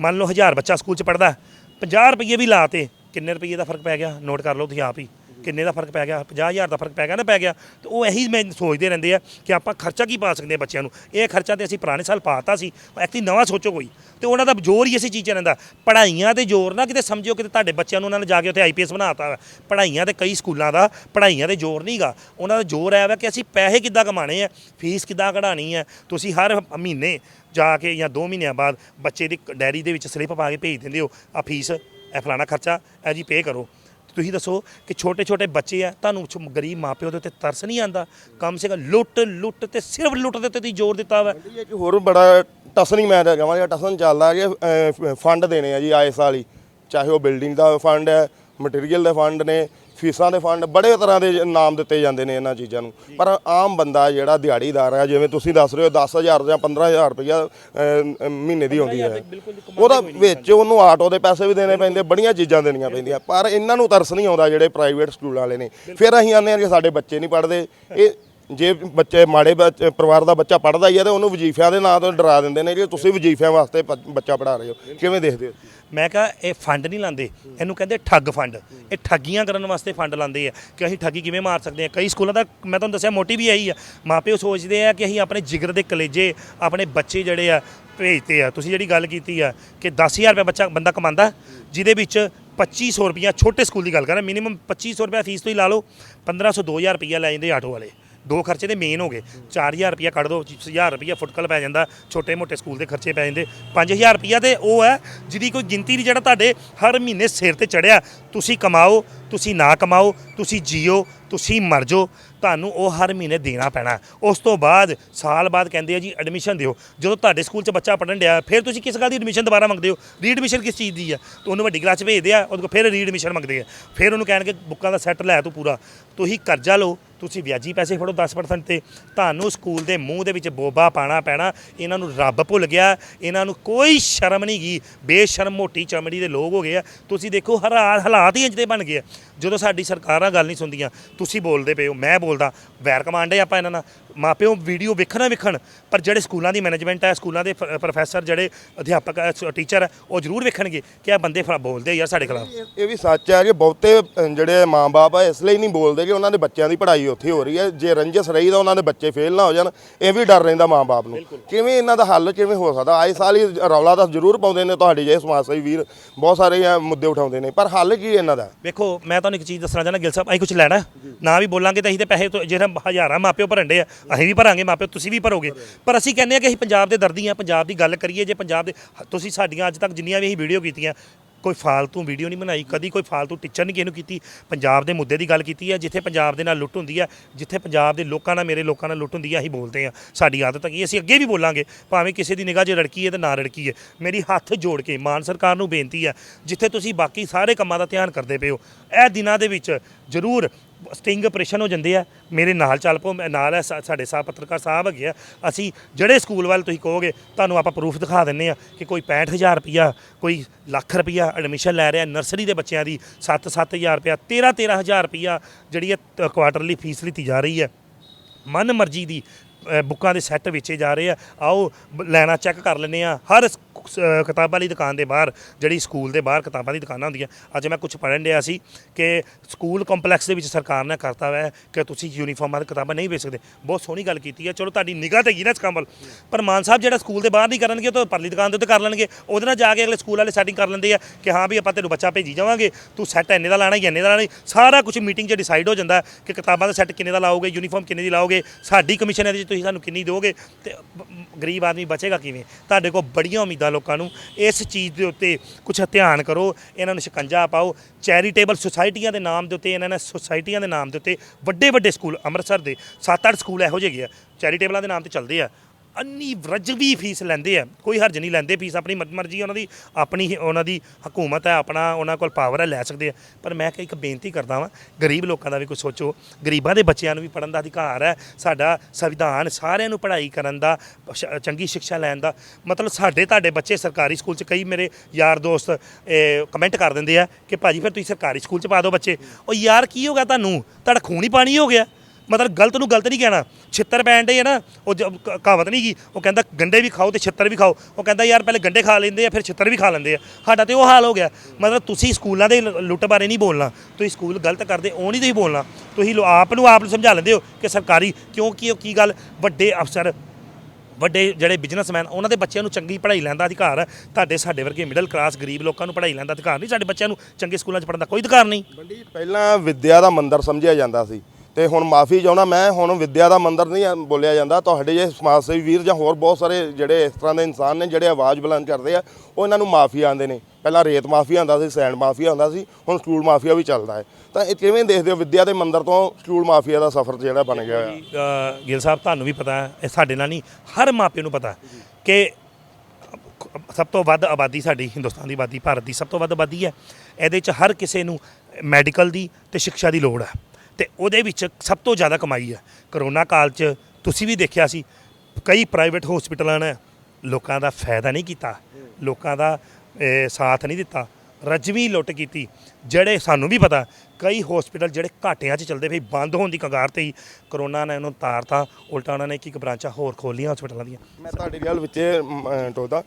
ਮੰਨ ਲਓ 1000 ਬੱਚਾ ਸਕੂਲ 'ਚ ਪੜਦਾ 50 ਰੁਪਏ ਵੀ ਲਾਤੇ, ਕਿੰਨੇ ਰੁਪਏ ਦਾ ਫ਼ਰਕ ਪੈ ਗਿਆ? ਨੋਟ ਕਰ ਲਓ ਤੁਸੀਂ ਆਪ ਹੀ। ਕਿੰਨੇ ਦਾ ਫ਼ਰਕ ਪੈ ਗਿਆ? 50000 ਦਾ ਫ਼ਰਕ ਪੈ ਗਿਆ ਨਾ, ਪੈ ਗਿਆ। ਤੇ ਉਹ ਇਹੀ ਮੈਂ ਸੋਚਦੇ ਰਹਿੰਦੇ ਆ ਕਿ ਆਪਾਂ ਖਰਚਾ ਕੀ ਪਾ ਸਕਦੇ ਆ ਬੱਚਿਆਂ ਨੂੰ? ਇਹ ਖਰਚਾ ਤੇ ਅਸੀਂ ਪੁਰਾਣੇ ਸਾਲ ਪਾਤਾ ਸੀ। ਐਕਤੀ ਨਵਾਂ ਸੋਚੋ ਕੋਈ। ਤੇ ਉਹਨਾਂ ਦਾ ਜ਼ੋਰ ਹੀ ਇਸੇ ਚੀਜ਼ 'ਚ ਰਹਿੰਦਾ। ਪੜ੍ਹਾਈਆਂ ਤੇ ਜ਼ੋਰ ਨਾ ਕਿਤੇ ਸਮਝਿਓ ਕਿਤੇ ਤੁਹਾਡੇ ਬੱਚਿਆਂ ਨੂੰ ਉਹਨਾਂ ਨੇ ਜਾ ਕੇ ਉੱਥੇ ਆਈਪੀਐਸ ਬਣਾਤਾ ਵਾ। ਪੜ੍ਹਾਈਆਂ ਤੇ ਕਈ ਸਕੂਲਾਂ ਦਾ ਪੜ੍ਹਾਈਆਂ ਤੇ ਜ਼ੋਰ ਨਹੀਂਗਾ ਉਹਨਾਂ ਦਾ ਜ਼ੋਰ ਆਇਆ ਵਾ ਕਿ ਅਸੀਂ ਪੈਸੇ ਕਿੱਦਾਂ ਕਮਾਣੇ ਆ? ਫੀਸ ਕਿੱਦਾਂ ਕਢਾਣੀ ਆ? ਤੁਸੀਂ ਹਰ ਮਹੀਨੇ ਜਾ ਕੇ ਜਾਂ 2 ਮਹੀਨਿਆਂ ਬਾਅਦ ਬੱਚੇ ਦੀ ਡਾਇਰੀ ਦੇ ਵਿੱਚ ਸਲਿੱਪ ਪਾ ਕੇ ਭੇਜ ਦਿੰਦੇ ਹੋ। ਆ ਫੀਸ, ਇਹ ਫਲਾਣਾ ਖਰਚਾ, ਇਹ ਜੀ ਪੇ ਕਰੋ। ਤੁਸੀਂ ਦੱਸੋ ਕਿ ਛੋਟੇ ਛੋਟੇ ਬੱਚੇ ਆ, ਤੁਹਾਨੂੰ ਛ- ਗਰੀਬ ਮਾਪਿਓ ਦੇ ਉੱਤੇ ਤਰਸ ਨਹੀਂ ਆਂਦਾ ਕਮ ਸੇ ਕਮ ਲੁੱਟ ਲੁੱਟ ਤੇ ਸਿਰਫ ਲੁੱਟ ਦੇ ਉੱਤੇ ਤੁਸੀਂ ਜ਼ੋਰ ਦਿੱਤਾ ਵਾ। ਇਹ ਕਿ ਹੋਰ ਬੜਾ ਟਸਨ ਹੀ ਮੈਂ ਤਾਂ ਕਹਾਂਗਾ ਟਸਨ ਚੱਲਦਾ ਕਿ ਫੰਡ ਦੇਣੇ ਆ ਜੀ, ਆਏ ਸਾਲ ਹੀ। ਚਾਹੇ ਉਹ ਬਿਲਡਿੰਗ ਦਾ ਫੰਡ ਹੈ ਮਟੀਰੀਅਲ ਦੇ ਫੰਡ ਨੇ ਫੀਸਾਂ ਦੇ ਫੰਡ ਬੜੇ ਤਰ੍ਹਾਂ ਦੇ ਨਾਮ ਦਿੱਤੇ ਜਾਂਦੇ ਨੇ ਇਹਨਾਂ ਚੀਜ਼ਾਂ ਨੂੰ। ਪਰ ਆਮ ਬੰਦਾ ਜਿਹੜਾ ਦਿਹਾੜੀਦਾਰ ਹੈ ਜਿਵੇਂ ਤੁਸੀਂ ਦੱਸ ਰਹੇ ਹੋ 10000 ਜਾਂ 15000 ਰੁਪਇਆ ਮਹੀਨੇ ਦੀ ਆਉਂਦੀ ਹੈ। ਉਹਦਾ ਵਿੱਚ ਉਹਨੂੰ ਆਟੋ ਦੇ ਪੈਸੇ ਵੀ ਦੇਣੇ ਪੈਂਦੇ ਬੜੀਆਂ ਚੀਜ਼ਾਂ ਦੇਣੀਆਂ ਪੈਂਦੀਆਂ। ਪਰ ਇਹਨਾਂ ਨੂੰ ਤਰਸ ਨਹੀਂ ਆਉਂਦਾ ਜਿਹੜੇ ਪ੍ਰਾਈਵੇਟ ਸਕੂਲ ਵਾਲੇ ਨੇ। ਫਿਰ ਅਸੀਂ ਆਨੇ ਆ ਕਿ ਸਾਡੇ ਬੱਚੇ ਨਹੀਂ ਪੜ੍ਹਦੇ। ਇਹ ਜੇ ਬੱਚੇ, ਮਾੜੇ ਬੱਚ- ਪਰਿਵਾਰ ਦਾ ਬੱਚਾ ਪੜ੍ਹਦਾ ਹੀ ਹੈ ਤੇ ਉਹਨੂੰ ਵਜ਼ੀਫਿਆਂ ਦੇ ਨਾਂ ਤੋਂ ਡਰਾ ਦਿੰਦੇ ਨੇ ਕਿ ਤੁਸੀਂ ਵਜ਼ੀਫਿਆਂ ਵਾਸਤੇ ਪ- ਬੱਚਾ ਪੜ੍ਹਾ ਰਹੇ ਹੋ। ਕਿਵੇਂ ਦੇਖਦੇ ਹੋ? ਮੈਂ ਕਿਹਾ, ਇਹ ਫੰਡ ਨਹੀਂ ਲਾਉਂਦੇ ਇਹਨੂੰ ਕਹਿੰਦੇ ਠੱਗ ਫੰਡ। ਇਹ ਠੱਗੀਆਂ ਕਰਨ ਵਾਸਤੇ ਫੰਡ ਲਾਉਂਦੇ ਆ ਕਿ ਅਸੀਂ ਠੱਗੀ ਕਿਵੇਂ ਮਾਰ ਸਕਦੇ ਆ। ਕਈ ਸਕੂਲਾਂ ਦਾ, ਮੈਂ ਤੁਹਾਨੂੰ ਦੱਸਿਆ ਮੋਟਿਵ ਹੀ ਇਹੀ ਆ। ਮਾਪਿਓ ਸੋਚਦੇ ਆ ਕਿ ਅਸੀਂ ਆਪਣੇ ਜਿਗਰ ਦੇ ਕਲੇਜੇ, ਆਪਣੇ ਬੱਚੇ ਜਿਹੜੇ ਆ, ਭੇਜਦੇ ਆ। ਤੁਸੀਂ ਜਿਹੜੀ ਗੱਲ ਕੀਤੀ ਆ ਕਿ 10000 ਰੁਪਏ ਬੱਚਾ, ਬੰਦਾ ਕਮਾਉਂਦਾ, ਜਿਹਦੇ ਵਿੱਚ 2500 ਰੁਪਈਆ ਛੋਟੇ ਸਕੂਲ ਦੀ ਗੱਲ ਕਰਾਂ ਮਿਨੀਮਮ 2500 ਰੁਪਿਆ ਫੀਸ ਤੋਂ ਹੀ ਲਾ ਲਓ। 1500 2000 ਰੁਪਈਆ ਲੈ ਜਾਂਦੇ ਆਟੋ ਵਾਲੇ। ਦੋ ਖਰਚੇ ਦੇ ਮੇਨ ਹੋ ਗਏ। 4000 ਰੁਪਿਆ ਕੱਢ ਦੋ 1000 ਰੁਪਿਆ ਫੁੱਟਕਲ ਪੈ ਜਾਂਦਾ, ਛੋਟੇ ਮੋਟੇ ਸਕੂਲ ਦੇ ਖਰਚੇ ਪੈ ਜਾਂਦੇ। 5000 ਰੁਪਿਆ ਤੇ ਉਹ ਹੈ ਜਿਹਦੀ ਕੋਈ ਗਿਣਤੀ ਨਹੀਂ, ਜਿਹੜਾ ਤੁਹਾਡੇ ਹਰ ਮਹੀਨੇ ਸਿਰ ਤੇ ਚੜਿਆ। ਤੁਸੀਂ ਕਮਾਓ, ਤੁਸੀਂ ਨਾ ਕਮਾਓ, ਤੁਸੀਂ ਜੀਓ, ਤੁਸੀਂ ਮਰ ਜਾਓ। ਤੁਹਾਨੂੰ ਉਹ ਹਰ ਮਹੀਨੇ ਦੇਣਾ ਪੈਣਾ। ਉਸ ਤੋਂ ਬਾਅਦ, ਸਾਲ ਬਾਅਦ ਕਹਿੰਦੇ ਆ ਜੀ ਐਡਮਿਸ਼ਨ ਦਿਓ। ਜਦੋਂ ਤੁਹਾਡੇ ਸਕੂਲ 'ਚ ਬੱਚਾ ਪੜਨ ਡਿਆ, ਫਿਰ ਤੁਸੀਂ ਕਿਸ ਗੱਲ ਦੀ ਐਡਮਿਸ਼ਨ ਦੁਬਾਰਾ ਮੰਗਦੇ ਹੋ? ਰੀਐਡਮਿਸ਼ਨ ਕਿਸ ਚੀਜ਼ ਦੀ ਆ? ਤੇ ਉਹਨੂੰ ਵੱਡੀ ਕਲਾਸ 'ਚ ਭੇਜਦੇ ਆ, ਉਹਦੇ ਕੋਲ ਫਿਰ ਰੀਐਡਮਿਸ਼ਨ ਮੰਗਦੇ ਆ। ਫਿਰ ਉਹਨੂੰ ਕਹਿਣਗੇ, ਬੁੱਕਾਂ ਦਾ ਸੈੱਟ ਲੈ ਤੂੰ ਪੂਰਾ। ਤੁਸੀਂ ਕਰਜ਼ਾ ਲਓ। ਤੁਸੀਂ ਵਿਆਜੀ ਪੈਸੇ ਫੜੋ 10% ਤੇ, ਤੁਹਾਨੂੰ ਸਕੂਲ ਦੇ ਮੂੰਹ ਦੇ ਵਿੱਚ ਬੋਬਾ ਪਾਣਾ ਪੈਣਾ, ਇਹਨਾਂ ਨੂੰ ਰੱਬ ਭੁੱਲ ਗਿਆ, ਇਹਨਾਂ ਨੂੰ ਕੋਈ ਸ਼ਰਮ ਨਹੀਂ ਗਈ ਬੇਸ਼ਰਮ ਮੋਟੀ ਚਮੜੀ ਦੇ ਲੋਕ ਹੋ ਗਏ ਆ। ਤੁਸੀਂ ਦੇਖੋ ਹਾਲਾਤ ਹਾਲਾਤ ਹੀ ਇੰਜ ਦੇ ਬਣ ਗਏ ਆ। ਜਦੋਂ ਸਾਡੀ ਸਰਕਾਰਾਂ ਗੱਲ ਨਹੀਂ ਸੁਣਦੀਆਂ, ਤੁਸੀਂ ਬੋਲਦੇ ਪਏ ਹੋ, ਮੈਂ ਬੋਲਦਾ, ਵੈਰ ਕਮਾਂਡੇ ਆਪਾਂ ਇਹਨਾਂ ਨਾਲ। ਮਾਪਿਓ ਵੀਡੀਓ ਵੇਖਣਾ ਵੇਖਣ ਪਰ ਜਿਹੜੇ ਸਕੂਲਾਂ ਦੀ ਮੈਨੇਜਮੈਂਟ ਹੈ ਸਕੂਲਾਂ ਦੇ ਪ੍ਰੋਫੈਸਰ ਜਿਹੜੇ ਅਧਿਆਪਕ ਟੀਚਰ ਹੈ ਉਹ ਜ਼ਰੂਰ ਵੇਖਣਗੇ ਕਿ ਇਹ ਬੰਦੇ ਫ- ਬੋਲਦੇ ਯਾਰ ਸਾਡੇ ਖਿਲਾਫ। ਇਹ ਵੀ ਸੱਚ ਹੈ ਕਿ ਬਹੁਤੇ ਜਿਹੜੇ ਮਾਂ-ਬਾਪ ਆ ਇਸ ਲਈ ਨਹੀਂ ਬੋਲਦੇ ਕਿ ਉਹਨਾਂ ਦੇ ਬੱਚਿਆਂ ਦੀ ਪੜ੍ਹਾਈ ਉੱਥੇ ਹੋ ਰਹੀ ਹੈ। ਜੇ ਰੰਜਸ ਰਹੀ ਤਾਂ ਉਹਨਾਂ ਦੇ ਬੱਚੇ ਫੇਲ ਨਾ ਹੋ ਜਾਣ। ਇਹ ਵੀ ਡਰ ਰਹਿੰਦਾ ਮਾਂ-ਬਾਪ ਨੂੰ। ਕਿਵੇਂ ਇਹਨਾਂ ਦਾ ਹੱਲ ਕਿਵੇਂ ਹੋ ਸਕਦਾ? ਆਏ ਸਾਲ ਹੀ ਰੌਲਾ ਤਾਂ ਜ਼ਰੂਰ ਪਾਉਂਦੇ ਨੇ ਤੁਹਾਡੇ ਜਿਹੇ ਸਮਾਜ ਸੇਵੀ ਵੀਰ। ਬਹੁਤ ਸਾਰੇ ਮੁੱਦੇ ਉਠਾਉਂਦੇ ਨੇ। ਪਰ ਹੱਲ ਕੀ ਇਹਨਾਂ ਦਾ? ਵੇਖੋ ਮੈਂ ਤੁਹਾਨੂੰ ਇੱਕ ਚੀਜ਼ ਦੱਸਣਾ ਚਾਹੁੰਦਾ ਗਿਲ ਸਾਹਿਬ ਅਸੀਂ ਕੁਝ ਲੈਣਾ ਨਾ ਵੀ ਬੋਲਾਂਗੇ ਤਾਂ ਅਸੀਂ ਤੇ ਪੈਸੇ ਜਿਹੜਾ ਹਜ਼ਾਰਾਂ ਮਾਪਿਓ ਭਰਨ ਦੇ ਆ ਅਸੀਂ ਵੀ ਭਰਾਂਗੇ ਮਾਪਿਓ ਤੁਸੀਂ ਵੀ ਭਰੋਗੇ। ਪਰ ਅਸੀਂ ਕਹਿੰਦੇ ਆ ਕਿ ਅਸੀਂ ਪੰਜਾਬ ਦੇ ਦਰਦੀ ਆ ਪੰਜਾਬ ਦੀ ਗੱਲ ਕਰੀਏ, ਜੇ ਪੰਜਾਬ ਦੇ ਤੁਸੀਂ ਸਾਡੀਆਂ ਅੱਜ ਤੱਕ ਜਿੰਨੀਆਂ ਵੀ ਅਸੀਂ ਵੀਡੀਓ ਕੀਤੀਆਂ, ਕੋਈ ਫਾਲਤੂ ਵੀਡੀਓ ਨਹੀਂ ਬਣਾਈ, ਕਦੀ ਕੋਈ ਫਾਲਤੂ ਟੀਚਰ ਨਹੀਂ ਕਿਹਨੂੰ ਕੀਤੀ, ਪੰਜਾਬ ਦੇ ਮੁੱਦੇ ਦੀ ਗੱਲ ਕੀਤੀ ਹੈ, ਜਿੱਥੇ ਪੰਜਾਬ ਦੇ ਨਾਲ ਲੁੱਟ ਹੁੰਦੀ ਹੈ, ਜਿੱਥੇ ਪੰਜਾਬ ਦੇ ਲੋਕਾਂ ਨਾਲ, ਮੇਰੇ ਲੋਕਾਂ ਨਾਲ ਲੁੱਟ ਹੁੰਦੀ ਹੈ, ਅਸੀਂ ਬੋਲਦੇ ਆ ਸਾਡੀ ਆਦਤ ਹੈ ਕਿ ਅਸੀਂ ਅੱਗੇ ਵੀ ਬੋਲਾਂਗੇ, ਭਾਵੇਂ ਕਿਸੇ ਦੀ ਨਿਗਾਹ 'ਚ ਲੜਕੀ ਹੈ ਤੇ ਨਾ ਲੜਕੀ ਹੈ। ਮੇਰੀ ਹੱਥ ਜੋੜ ਕੇ ਮਾਨ ਸਰਕਾਰ ਨੂੰ ਬੇਨਤੀ ਹੈ, ਜਿੱਥੇ ਤੁਸੀਂ ਬਾਕੀ ਸਾਰੇ ਕੰਮਾਂ ਦਾ ਧਿਆਨ ਕਰਦੇ ਪਏ ਹੋ, ਇਹ ਦਿਨਾਂ ਦੇ ਵਿੱਚ ਜ਼ਰੂਰ ਸਟਿੰਗ ਆਪਰੇਸ਼ਨ ਹੋ ਜਾਂਦੇ ਆ ਮੇਰੇ ਨਾਲ ਚੱਲ ਪਓ ਮੈਂ ਨਾਲ ਹੈ ਸਾ- ਸਾਡੇ ਸਾਹ ਪੱਤਰਕਾਰ ਸਾਹਿਬ ਹੈਗੇ ਆ ਅਸੀਂ ਜਿਹੜੇ ਸਕੂਲ ਵੱਲ ਤੁਸੀਂ ਕਹੋਗੇ ਤੁਹਾਨੂੰ ਆਪਾਂ ਪ੍ਰੂਫ ਦਿਖਾ ਦਿੰਨੇ ਆ ਕਿ ਕੋਈ 65000 ਰੁਪਿਆ ਕੋਈ ਲੱਖ ਰੁਪਿਆ ਐਡਮਿਸ਼ਨ ਲੈ ਰਿਹਾ ਨਰਸਰੀ ਦੇ ਬੱਚਿਆਂ ਦੀ 7-7000 ਰੁਪਿਆ 13-13000 ਰੁਪਿਆ ਜਿਹੜੀ ਹੈ ਕੁਆਟਰਲੀ ਫੀਸ ਲਿੱਤੀ ਜਾ ਰਹੀ ਹੈ। ਮਨ ਮਰਜ਼ੀ ਦੀ ਅ, ਬੁੱਕਾਂ ਦੇ ਸੈੱਟ ਵੇਚੇ ਜਾ ਰਹੇ ਆ ਆਓ ਬ- ਲੈਣਾ ਚੈੱਕ ਕਰ ਲੈਂਦੇ ਆ ਹਰ ਸ- ਸ- ਕਿਤਾਬਾਂ ਵਾਲੀ ਦੁਕਾਨ ਦੇ ਬਾਹਰ, ਜਿਹੜੀ ਸਕੂਲ ਦੇ ਬਾਹਰ ਕਿਤਾਬਾਂ ਦੀ ਦੁਕਾਨਾਂ ਹੁੰਦੀਆਂ। ਅੱਜ ਮੈਂ ਕੁਝ ਪੜ੍ਹਨ ਡਿਆ ਸੀ ਕਿ ਸਕੂਲ ਕੰਪਲੈਕਸ ਦੇ ਵਿੱਚ ਸਰਕਾਰ ਨੇ ਕਰਤਾ ਹੈ ਕਿ ਤੁਸੀਂ ਯੂਨੀਫਾਰਮਾਂ ਦੀ ਕਿਤਾਬਾਂ ਨਹੀਂ ਵੇਚ ਸਕਦੇ। ਬਹੁਤ ਸੋਹਣੀ ਗੱਲ ਕੀਤੀ ਹੈ ਚਲੋ, ਤੁਹਾਡੀ ਨਿਗਾਹ ਤੇ ਗਈ ਨਾ ਇਸ ਕੰਮ ਵੱਲ। ਪਰ ਮਾਨ ਸਾਹਿਬ ਜਿਹੜਾ ਸਕੂਲ ਦੇ ਬਾਹਰ ਨਹੀਂ ਕਰਨਗੇ ਤਾਂ ਪਰਲੀ ਦੁਕਾਨ ਦੇ ਉੱਤੇ ਕਰ ਲੈਣਗੇ। ਉਹਦੇ ਨਾਲ ਜਾ ਕੇ ਅਗਲੇ ਸਕੂਲ ਵਾਲੇ ਸੈਟਿੰਗ ਕਰ ਲੈਂਦੇ ਆ ਕਿ ਹਾਂ ਵੀ ਆਪਾਂ ਤੈਨੂੰ ਬੱਚਾ ਭੇਜੀ ਜਾਵਾਂਗੇ। ਤੂੰ ਸੈੱਟ ਇੰਨੇ ਦਾ ਲਾਣਾ ਹੀ ਇੰਨੇ ਦਾ ਲਾਣਾ ਹੀ। ਸਾਰਾ ਕੁਝ ਮੀਟਿੰਗ 'ਚ ਡਿਸਾਈਡ ਹੋ ਜਾਂਦਾ ਕਿ ਕਿਤਾਬਾਂ ਦਾ ਸੈੱਟ ਕਿੰਨੇ ਦਾ ਲਾਓਗੇ ਯੂਨੀਫਾਰਮ ਕਿੰਨੇ ਦੀ ਲਾਓਗੇ, ਸਾਡੀ ਕਮਿਸ਼ਨ ਇਹਦੇ 'ਚ ਤੁਸੀਂ ਸਾਨੂੰ ਕਿੰਨੀ ਦਿਓਗੇ ਤੇ ਬ- ਗਰੀਬ ਆਦਮੀ ਬਚੇਗਾ ਕਿਵੇਂ? ਤੁਹਾਡੇ ਕੋਲ ਬੜੀਆਂ ਉਮੀਦਾਂ ਲੋਕਾਂ ਨੂੰ, ਇਸ ਚੀਜ਼ ਦੇ ਉੱਤੇ ਕੁਝ ਧਿਆਨ ਕਰੋ, ਇਹਨਾਂ ਨੂੰ ਸ਼ਿਕੰਜਾ ਪਾਓ। ਚੈਰੀਟੇਬਲ ਸੁਸਾਇਟੀਆਂ ਦੇ ਨਾਮ ਦੇ ਉੱਤੇ, ਇਹਨਾਂ ਨੇ ਸੁਸਾਇਟੀਆਂ ਦੇ ਨਾਮ ਦੇ ਉੱਤੇ ਵੱਡੇ ਵੱਡੇ ਸਕੂਲ ਅੰਮ੍ਰਿਤਸਰ ਦੇ 7-8 ਸਕੂਲ ਇਹੋ ਜਿਹੇ ਹੈਗੇ ਆ। ਚੈਰੀਟੇਬਲਾਂ ਦੇ ਨਾਮ ਤੇ ਚੱਲਦੇ ਆ। ਅੰਨੀ ਵਰਜਵੀ ਫੀਸ ਲੈਂਦੇ ਆ। ਕੋਈ ਹਰਜ ਨਹੀਂ ਲੈਂਦੇ ਫੀਸ, ਆਪਣੀ ਮਰ- ਮਰਜ਼ੀ, ਉਹਨਾਂ ਦੀ ਆਪਣੀ ਹੀ- ਉਹਨਾਂ ਦੀ ਹਕੂਮਤ ਹੈ, ਆਪਣਾ, ਉਹਨਾਂ ਕੋਲ ਪਾਵਰ ਹੈ, ਲੈ ਸਕਦੇ ਆ। ਪਰ ਮੈਂ ਕਿ ਇੱਕ ਬੇਨਤੀ ਕਰਦਾ ਵਾਂ, ਗਰੀਬ ਲੋਕਾਂ ਦਾ ਵੀ ਕੁਝ ਸੋਚੋ। ਗਰੀਬਾਂ ਦੇ ਬੱਚਿਆਂ ਨੂੰ ਵੀ ਪੜਨ ਦਾ ਅਧਿਕਾਰ ਹੈ। ਸਾਡਾ ਸੰਵਿਧਾਨ ਸਾਰਿਆਂ ਨੂੰ ਪੜ੍ਹਾਈ ਕਰਨ ਦਾ, ਸ਼- ਚੰਗੀ ਸਿੱਖਿਆ ਲੈਣ ਦਾ। ਮਤਲਬ ਸਾਡੇ, ਤੁਹਾਡੇ ਬੱਚੇ ਸਰਕਾਰੀ ਸਕੂਲ 'ਚ, ਕਈ ਮੇਰੇ ਯਾਰ ਦੋਸਤ ਕਮੈਂਟ ਕਰ ਦਿੰਦੇ ਆ ਕਿ ਭਾਜੀ ਫਿਰ ਤੁਸੀਂ ਸਰਕਾਰੀ ਸਕੂਲ 'ਚ ਪਾ ਦਿਓ ਬੱਚੇ। ਉਹ ਯਾਰ ਕੀ ਹੋ ਗਿਆ ਤੁਹਾਨੂੰ? ਤੁਹਾਡਾ ਖੂਨ ਹੀ ਪਾਣੀ ਹੋ ਗਿਆ। ਮਤਲਬ ਗਲਤ ਨੂੰ ਗਲਤ ਨਹੀਂ ਕਹਿਣਾ। ਛਿੱਤਰ ਪੈਣ ਦੇ ਹੈ ਨਾ, ਉਹ ਜ- ਕ- ਕਹਾਵਤ ਨਹੀਂ ਗੀ। ਉਹ ਕਹਿੰਦਾ ਗੰਡੇ ਵੀ ਖਾਓ ਤੇ ਛਿੱਤਰ ਵੀ ਖਾਓ। ਉਹ ਕਹਿੰਦਾ ਯਾਰ ਪਹਿਲੇ ਗੰਡੇ ਖਾ ਲੈਂਦੇ ਆ, ਫਿਰ ਛਿੱਤਰ ਵੀ ਖਾ ਲੈਂਦੇ ਆ। ਸਾਡਾ ਤੇ ਉਹ ਹਾਲ ਹੋ ਗਿਆ। ਮਤਲਬ ਤੁਸੀਂ ਸਕੂਲਾਂ ਦੇ ਲ- ਲੁੱਟ ਬਾਰੇ ਨਹੀਂ ਬੋਲਣਾ। ਤੁਸੀਂ ਸਕੂਲ ਗਲਤ ਕਰਦੇ, ਉਹ ਨਹੀਂ ਤੁਸੀਂ ਬੋਲਣਾ। ਤੁਸੀਂ ਲੋ- ਆਪ ਨੂੰ ਆਪ ਨੂੰ ਸਮਝਾ ਲੈਂਦੇ ਹੋ ਕਿ ਸਰਕਾਰੀ ਕਿਉਂਕਿ ਉਹ ਕੀ ਗੱਲ? ਵੱਡੇ ਅਫਸਰ, ਵੱਡੇ ਜਿਹੜੇ ਬਿਜ਼ਨਸਮੈਨ ਉਹਨਾਂ ਦੇ ਬੱਚਿਆਂ ਨੂੰ ਚੰਗੀ ਪੜ੍ਹਾਈ ਲੈਣ ਦਾ ਅਧਿਕਾਰ ਹੈ ਤੁਹਾਡੇ, ਸਾਡੇ ਵਰਗੇ ਮਿਡਲ ਕਲਾਸ ਗਰੀਬ ਲੋਕਾਂ ਨੂੰ ਪੜ੍ਹਾਈ ਲੈਣ ਦਾ ਅਧਿਕਾਰ ਨਹੀਂ। ਸਾਡੇ ਬੱਚਿਆਂ ਨੂੰ ਚੰਗੇ ਸਕੂਲਾਂ 'ਚ ਪੜ੍ਹਨ ਦਾ ਕੋਈ ਅਧਿਕਾਰ ਨਹੀਂ। ਬੰਡੀ ਪਹਿਲਾਂ ਵਿੱਦਿਆ ਦਾ ਮੰਦਿਰ ਸਮਝਿਆ ਜਾਂਦਾ ਸੀ। ਤੇ ਹੁਣ ਮਾਫੀ ਚਾਹੁੰਦਾ ਮੈਂ ਹੁਣ ਵਿਦਿਆ ਦਾ ਮੰਦਰ ਨਹੀਂ ਬੋਲਿਆ ਜਾਂਦਾ। ਤੁਹਾਡੇ ਜੇ ਸਮਾਜ ਸੇਵੀ ਵੀਰ ਜਾਂ ਹੋਰ ਬਹੁਤ ਸਾਰੇ ਜਿਹੜੇ ਇਸ ਤਰ੍ਹਾਂ ਦੇ ਇਨਸਾਨ ਨੇ ਜਿਹੜੇ ਆਵਾਜ਼ ਬੁਲੰਦ ਕਰਦੇ ਆ ਉਹ ਇਹਨਾਂ ਨੂੰ ਮਾਫੀ ਆਂਦੇ ਨੇ। ਪਹਿਲਾਂ ਰੇਤ ਮਾਫੀਆ ਹੁੰਦਾ ਸੀ ਸੈਂਡ ਮਾਫੀਆ ਹੁੰਦਾ ਸੀ ਹੁਣ ਸਕੂਲ ਮਾਫੀਆ ਵੀ ਚੱਲਦਾ ਹੈ। ਤਾਂ ਇਹ ਕਿਵੇਂ ਦੇਖਦੇ ਹੋ ਵਿਦਿਆ ਦੇ ਮੰਦਰ ਤੋਂ ਸਕੂਲ ਮਾਫੀਆ ਦਾ ਸਫ਼ਰ ਜਿਹੜਾ ਬਣ ਗਿਆ ਹੋਇਆ? ਅ, ਸਾਹਿਬ ਤੁਹਾਨੂੰ ਵੀ ਪਤਾ ਹੈ ਇਹ ਸਾਡੇ ਨਾਲ ਨਹੀਂ ਹਰ ਮਾਪੇ ਨੂੰ ਪਤਾ ਕਿ ਸਭ ਤੋਂ ਵੱਧ ਆਬਾਦੀ ਸਾਡੀ ਹਿੰਦੁਸਤਾਨ ਦੀ ਆਬਾਦੀ ਭਾਰਤ ਦੀ ਸਭ ਤੋਂ ਵੱਧ ਆਬਾਦੀ ਹੈ। ਇਹਦੇ 'ਚ ਹਰ ਕਿਸੇ ਨੂੰ ਮੈਡੀਕਲ ਦੀ ਤੇ ਸਿੱਖਿਆ ਦੀ ਲੋੜ ਹੈ। ਤੇ ਉਹਦੇ ਵਿੱਚ ਸਭ ਤੋਂ ਜ਼ਿਆਦਾ ਕਮਾਈ ਹੈ। ਕਰੋਨਾ ਕਾਲ 'ਚ ਤੁਸੀਂ ਵੀ ਦੇਖਿਆ ਸੀ, ਕਈ ਪ੍ਰਾਈਵੇਟ ਹਸਪੀਟਲਾਂ ਨੇ ਲੋਕਾਂ ਦਾ ਫਾਇਦਾ ਨਹੀਂ ਕੀਤਾ, ਲੋਕਾਂ ਦਾ ਸਾਥ ਨਹੀਂ ਦਿੱਤਾ, ਰਜਵੀ ਲੁੱਟ ਕੀਤੀ। ਜਿਹੜੇ ਸਾਨੂੰ ਵੀ ਪਤਾ, ਕਈ ਹਸਪੀਟਲ ਜਿਹੜੇ ਘਾਟਿਆਂ 'ਚ ਚੱਲਦੇ ਪਏ, ਬੰਦ ਹੋਣ ਦੀ ਕਗਾਰ ਤੇ ਹੀ ਕਰੋਨਾ ਨੇ ਉਹਨੂੰ ਤਾਰਤਾ, ਉਲਟਾ ਉਹਨਾਂ ਨੇ ਇੱਕ ਇੱਕ ਬ੍ਰਾਂਚਾਂ ਹੋਰ ਖੋਲੀਆਂ ਹਸਪੀਟਲਾਂ ਦੀਆਂ। ਮੈਂ ਤੁਹਾਡੀ ਗੱਲ ਵਿੱਚ ਟੋਦਾ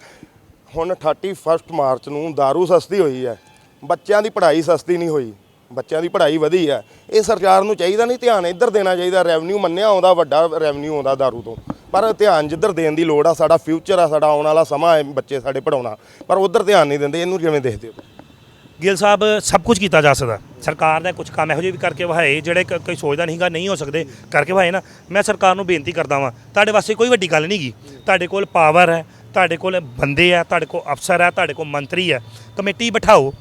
ਹੁਣ 31 ਮਾਰਚ ਨੂੰ दारू ਸਸਤੀ ਹੋਈ ਹੈ, ਬੱਚਿਆਂ ਦੀ ਪੜ੍ਹਾਈ ਸਸਤੀ ਨਹੀਂ ਹੋਈ। ਬੱਚਿਆਂ ਦੀ ਪੜ੍ਹਾਈ ਵਧੀ ਹੈ, ਇਹ ਸਰਕਾਰ ਨੂੰ ਚਾਹੀਦਾ ਨਹੀਂ, ਧਿਆਨ ਇੱਧਰ ਦੇਣਾ ਚਾਹੀਦਾ ਰੈਵਨਿਊ ਮੰਨਿਆ ਆਉਂਦਾ, ਵੱਡਾ ਰੈਵਨਿਊ ਆਉਂਦਾ दारू ਤੋਂ। ਪਰ ਧਿਆਨ ਜਿੱਧਰ ਦੇਣ ਦੀ ਲੋੜ ਆ, ਸਾਡਾ ਫਿਊਚਰ ਆ, ਸਾਡਾ ਆਉਣ ਵਾਲਾ ਸਮਾਂ ਹੈ ਬੱਚੇ ਸਾਡੇ ਪੜਾਉਣਾ ਪਰ ਉਧਰ ਧਿਆਨ ਨਹੀਂ ਦਿੰਦੇ, ਇਹਨੂੰ ਕਿਵੇਂ ਦੇਖਦੇ ਹੋ? ਗਿੱਲ ਸਾਹਿਬ, ਸਭ ਕੁਝ ਕੀਤਾ ਜਾ ਸਕਦਾ। ਸਰਕਾਰ ਨੇ ਕੁਝ ਕੰਮ ਇਹੋ ਜਿਹੇ ਵੀ ਕਰਕੇ ਵਹਾਏ ਜਿਹੜੇ ਕ- ਕੋਈ ਸੋਚਦਾ ਨਹੀਂਗਾ, ਨਹੀਂ ਹੋ ਸਕਦੇ, ਕਰਕੇ ਵਹਾਏ ਨਾ। ਮੈਂ ਸਰਕਾਰ ਨੂੰ ਬੇਨਤੀ ਕਰਦਾ ਵਾਂ, ਤੁਹਾਡੇ ਵਾਸਤੇ ਕੋਈ ਵੱਡੀ ਗੱਲ ਨਹੀਂਗੀ। ਤੁਹਾਡੇ ਕੋਲ ਪਾਵਰ ਹੈ, ਤੁਹਾਡੇ ਕੋਲ ਬੰਦੇ ਆ, ਤੁਹਾਡੇ ਕੋਲ ਅਫਸਰ ਹੈ, ਤੁਹਾਡੇ ਕੋਲ ਮੰਤਰੀ ਹੈ, ਕਮੇਟੀ ਬਿਠਾਓ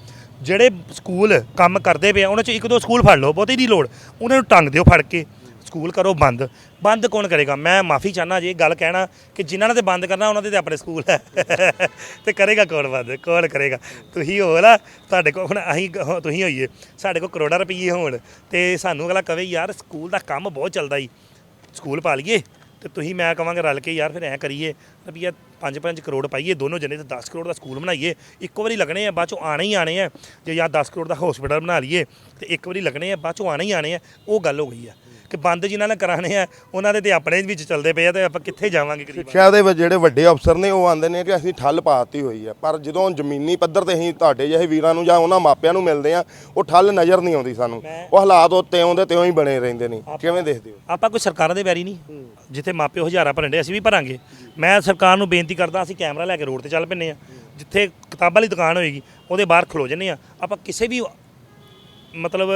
ਜਿਹੜੇ ਸਕੂਲ ਕੰਮ ਕਰਦੇ ਪਏ ਆ, ਉਹਨਾਂ 'ਚ ਇੱਕ ਦੋ ਸਕੂਲ ਫੜ ਲਓ ਬਹੁਤੀ ਦੀ ਲੋੜ। ਉਹਨਾਂ ਨੂੰ ਟੰਗ ਦਿਓ ਫੜ ਕੇ। ਸਕੂਲ ਕਰੋ ਬੰਦ। ਬੰਦ ਕੌਣ ਕਰੇਗਾ? ਮੈਂ ਮਾਫੀ ਚਾਹਨਾ ਜੇ ਇਹ ਗੱਲ ਕਹਿਣਾ ਕਿ ਜਿਨ੍ਹਾਂ ਨੇ ਤੇ ਬੰਦ ਕਰਨਾ ਉਹਨਾਂ ਦੇ ਤੇ ਆਪਣੇ ਸਕੂਲ ਹੈ। ਤੇ ਕਰੇਗਾ ਕੌਣ ਬੰਦ? ਕੌਣ ਕਰੇਗਾ? ਤੁਸੀਂ ਹੋ ਨਾ ਤੁਹਾਡੇ ਕੋਲ ਹੁਣ ਅਸੀਂ ਕ- ਤੁਸੀਂ ਹੋਈਏ। ਸਾਡੇ ਕੋਲ ਕਰੋੜਾਂ ਰੁਪਏ ਹੋਣ। ਤੇ ਸਾਨੂੰ ਅਗਲਾ ਕਵੇ ਯਾਰ ਸਕੂਲ ਦਾ ਕੰਮ ਬਹੁਤ ਚੱਲਦਾ ਈ ਸਕੂਲ ਪਾ ਲਈਏ। ਤੇ ਤੁਸੀਂ ਮੈਂ ਕਹਾਂਗਾ ਰਲ ਕੇ ਯਾਰ ਫਿਰ ਐ ਕਰੀਏ, ਰੁਪਈਆ 5-5 ਕਰੋੜ ਪਾਈਏ ਦੋਨੋਂ ਜਣੇ ਤੇ 10 ਕਰੋੜ ਦਾ ਸਕੂਲ ਬਣਾਈਏ। ਇੱਕੋ ਵਾਰੀ ਲੱਗਣੇ ਆ, ਬਾਅਦ ਚੋਂ ਆਣੇ ਹੀ ਆਣੇ ਆ। ਜੇ ਯਾਰ 10 ਕਰੋੜ ਦਾ ਹਸਪੀਟਲ ਬਣਾ ਲਈਏ ਤੇ ਇੱਕ ਵਾਰੀ ਲੱਗਣੇ ਆ, ਬਾਅਦ ਚੋਂ ਆਣੇ ਹੀ ਆਣੇ ਆ। ਉਹ ਗੱਲ ਹੋ ਗਈ ਆ। ਕਿ ਬੰਦ ਜਿਨ੍ਹਾਂ ਨੇ ਕਰਾਣੇ ਆ ਉਹਨਾਂ ਦੇ ਤੇ ਆਪਣੇ ਵਿੱਚ ਚੱਲਦੇ ਪਏ ਆ ਤੇ ਆਪਾਂ ਕਿੱਥੇ ਜਾਵਾਂਗੇ ਗਰੀਬਾਂ ਸਿੱਖਿਆ ਦੇ ਵਿੱਚ ਜਿਹੜੇ ਵੱਡੇ ਅਫਸਰ ਨੇ ਉਹ ਆਂਦੇ ਨੇ ਕਿ ਅਸੀਂ ਠੱਲ ਪਾਤੀ ਹੋਈ ਹੈ ਪਰ ਜਦੋਂ ਜ਼ਮੀਨੀ ਪੱਧਰ ਤੇ ਅਸੀਂ ਤੁਹਾਡੇ ਜਿਹੇ ਵੀਰਾਂ ਨੂੰ ਜਾਂ ਉਹਨਾਂ ਮਾਪਿਆਂ ਨੂੰ ਮਿਲਦੇ ਆ ਉਹ ਠੱਲ ਨਜ਼ਰ ਨਹੀਂ ਆਉਂਦੀ ਸਾਨੂੰ। ਉਹ ਹਾਲਾਤ ਉੱਤੇ ਆਉਂਦੇ ਤਿਉਂ ਹੀ ਬਣੇ ਰਹਿੰਦੇ ਨੇ। ਕਿਵੇਂ ਦੇਖਦੇ ਹੋ? ਆਪਾਂ ਕੋਈ ਸਰਕਾਰਾਂ ਦੇ ਵੈਰੀ ਨਹੀਂ। ਜਿੱਥੇ ਮਾਪਿਓ ਹਜ਼ਾਰਾਂ ਭਰਨ ਦੇ ਅਸੀਂ ਵੀ ਭਰਾਂਗੇ। ਮੈਂ ਸਰਕਾਰ ਨੂੰ ਬੇਨਤੀ ਕਰਦਾ ਅਸੀਂ ਕੈਮਰਾ ਲੈ ਕੇ ਰੋਡ ਤੇ ਚੱਲ ਪੈਂਦੇ ਆ। ਜਿੱਥੇ ਕਿਤਾਬਾਂ ਵਾਲੀ ਦੁਕਾਨ ਹੋਏਗੀ ਉਹਦੇ ਬਾਹਰ ਖਲੋ ਜੰਨੇ ਆ। ਆਪਾਂ ਕਿਸੇ ਵੀ ਮਤਲਬ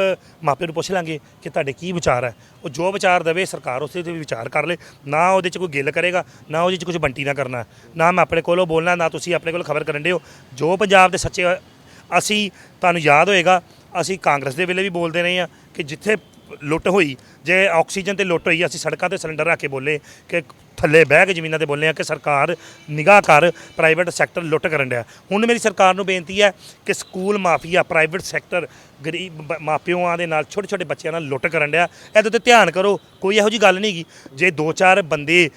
ਮਾਪੇ ਨੂੰ ਪੁੱਛ ਲਾਂਗੇ ਕਿ ਤੁਹਾਡੇ ਕੀ ਵਿਚਾਰ ਹੈ। ਉਹ ਜੋ ਵਿਚਾਰ ਦੇਵੇ ਸਰਕਾਰ ਉਸੇ ਤੇ ਵਿਚਾਰ ਕਰ ਲੇ। ਨਾ ਉਹਦੇ 'ਚ ਕੋਈ ਗਿੱਲ ਕਰੇਗਾ, ਨਾ ਉਹਦੇ 'ਚ ਕੁਝ ਬੰਟੀ ਨਾ ਕਰਨਾ। ਨਾ ਮੈਂ ਆਪਣੇ ਕੋਲੋਂ ਬੋਲਣਾ, ਨਾ ਤੁਸੀਂ ਆਪਣੇ ਕੋਲ ਖਬਰ ਕਰਨ ਦਿਓ। ਜੋ ਪੰਜਾਬ ਦੇ ਸੱਚੇ, ਅਸੀਂ, ਤੁਹਾਨੂੰ ਯਾਦ ਹੋਏਗਾ, ਅਸੀਂ ਕਾਂਗਰਸ ਦੇ ਵੇਲੇ ਵੀ ਬੋਲਦੇ ਰਹੇ ਆ ਕਿ ਜਿੱਥੇ ਲੁੱਟ ਹੋਈ, ਜੇ ਆਕਸੀਜਨ ਤੇ ਲੁੱਟ ਹੋਈ, ਅਸੀਂ ਸੜਕਾਂ ਤੇ ਸਿਲੰਡਰ ਰੱਖ ਕੇ ਬੋਲੇ ਕਿ ਥੱਲੇ ਬਹਿ ਕੇ ਜ਼ਮੀਨਾਂ ਤੇ ਬੋਲੇ ਆ ਕਿ ਸਰਕਾਰ ਨਿਗਾਹ ਕਰ ਪ੍ਰਾਈਵੇਟ ਸੈਕਟਰ ਲੁੱਟ ਕਰਨ ਡਿਆ। ਹੁਣ ਮੇਰੀ ਸਰਕਾਰ ਨੂੰ ਬੇਨਤੀ ਹੈ ਕਿ ਸਕੂਲ ਮਾਫੀਆ ਪ੍ਰਾਈਵੇਟ ਸੈਕਟਰ ਗਰੀਬ ਬ- ਮਾਪਿਓਆਂ ਦੇ ਨਾਲ ਛੋਟੇ ਛੋਟੇ ਬੱਚਿਆਂ ਨਾਲ ਲੁੱਟ ਕਰਨ ਡਿਆ। ਇਹਦੇ ਤੇ ਧਿਆਨ ਕਰੋ, ਕੋਈ ਇਹੋ ਜੀ ਗੱਲ ਨਹੀਂ ਗੀ ਜੇ ਦੋ ਚਾਰ ਬੰਦੇ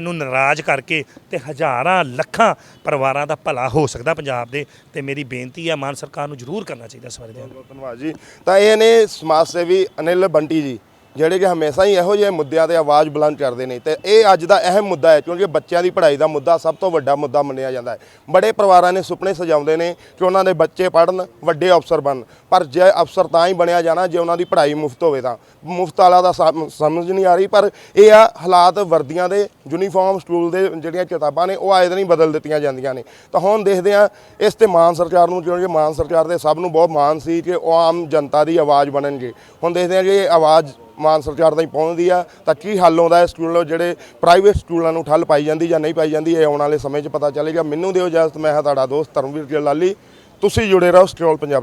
ਨੂੰ ਨਾਰਾਜ਼ ਕਰਕੇ ਤੇ ਹਜ਼ਾਰਾਂ, ਲੱਖਾਂ ਪਰਿਵਾਰਾਂ ਦਾ ਭਲਾ ਹੋ ਸਕਦਾ ਪੰਜਾਬ ਦੇ, ਤੇ ਮੇਰੀ ਬੇਨਤੀ ਹੈ, ਮਾਨ ਸਰਕਾਰ ਨੂੰ ਜ਼ਰੂਰ ਕਰਨਾ ਚਾਹੀਦਾ ਇਸ ਬਾਰੇ ਬਹੁਤ ਧੰਨਵਾਦ ਜੀ। ਤਾਂ ਇਹ ਨੇ ਸਮਾਜ ਸੇਵੀ ਅਨਿਲ ਬੰਟੀ ਜੀ। ਜਿਹੜੇ ਕਿ ਹਮੇਸ਼ਾ ਹੀ ਇਹੋ ਜਿਹੇ ਮੁੱਦਿਆਂ ਤੇ ਆਵਾਜ਼ ਬੁਲੰਦ ਕਰਦੇ ਨੇ ਤੇ ਇਹ ਅੱਜ ਦਾ ਅਹਿਮ ਮੁੱਦਾ ਹੈ, ਕਿਉਂਕਿ ਬੱਚਿਆਂ ਦੀ ਪੜ੍ਹਾਈ ਦਾ ਮੁੱਦਾ ਸਭ ਤੋਂ ਵੱਡਾ ਮੁੱਦਾ ਮੰਨਿਆ ਜਾਂਦਾ ਹੈ। ਬੜੇ ਪਰਿਵਾਰਾਂ ਨੇ ਸੁਪਨੇ ਸਜਾਉਂਦੇ ਨੇ ਕਿ ਉਹਨਾਂ ਦੇ ਬੱਚੇ ਪੜ੍ਹਨ, ਵੱਡੇ ਅਫਸਰ ਬਣਨ। ਪਰ ਜੇ ਅਫਸਰ ਤਾਂ ਹੀ ਬਣਿਆ ਜਾਣਾ ਜੇ ਉਹਨਾਂ ਦੀ ਪੜ੍ਹਾਈ ਮੁਫਤ ਹੋਵੇ ਤਾਂ। ਮੁਫਤ ਵਾਲਾ ਦਾ ਸਮਝ ਨਹੀਂ ਆ ਰਹੀ, ਪਰ ਇਹ ਆ ਹਾਲਾਤ ਵਰਦੀਆਂ ਦੇ ਯੂਨੀਫਾਰਮ ਸਕੂਲ ਦੇ ਜਿਹੜੀਆਂ ਕਿਤਾਬਾਂ ਨੇ, ਉਹ ਆਏ ਦਿਨ ਹੀ ਬਦਲ ਦਿੱਤੀਆਂ ਜਾਂਦੀਆਂ ਨੇ। ਤਾਂ ਹੁਣ ਦੇਖਦੇ ਆ ਇਸ ਤੇ ਮਾਨ ਸਰਕਾਰ ਨੂੰ, ਕਿਉਂਕਿ ਮਾਨ ਸਰਕਾਰ ਦੇ ਸਭ ਨੂੰ ਬਹੁਤ ਮਾਣ ਸੀ ਕਿ ਉਹ ਆਮ ਜਨਤਾ ਦੀ ਆਵਾਜ਼ ਬਣਨਗੇ। ਹੁਣ ਦੇਖਦੇ ਆ ਕਿ ਇਹ ਆਵਾਜ਼ ਮਾਨ ਸਰਕਾਰ ਤਾਈਂ ਪਹੁੰਚਦੀ ਆ, ਤਾਂ ਕੀ ਹੱਲ ਆਉਂਦਾ ਹੈ ਸਕੂਲ ਜਿਹੜੇ ਪ੍ਰਾਈਵੇਟ ਸਕੂਲਾਂ ਨੂੰ ਠੱਲ ਪਾਈ ਜਾਂਦੀ ਜਾਂ ਨਹੀਂ ਪਾਈ ਜਾਂਦੀ, ਇਹ ਆਉਣ ਵਾਲੇ ਸਮੇਂ 'ਚ ਪਤਾ ਚੱਲੇਗਾ। ਮੈਨੂੰ ਦਿਓ ਇਜਾਜ਼ਤ, ਮੈਂ ਹਾਂ ਤੁਹਾਡਾ ਦੋਸਤ ਧਰਮਵੀਰ ਜੀ ਲਾਲੀ। ਤੁਸੀਂ ਜੁੜੇ ਰਹੋ ਸਟ੍ਰੋਲ ਪੰਜਾਬ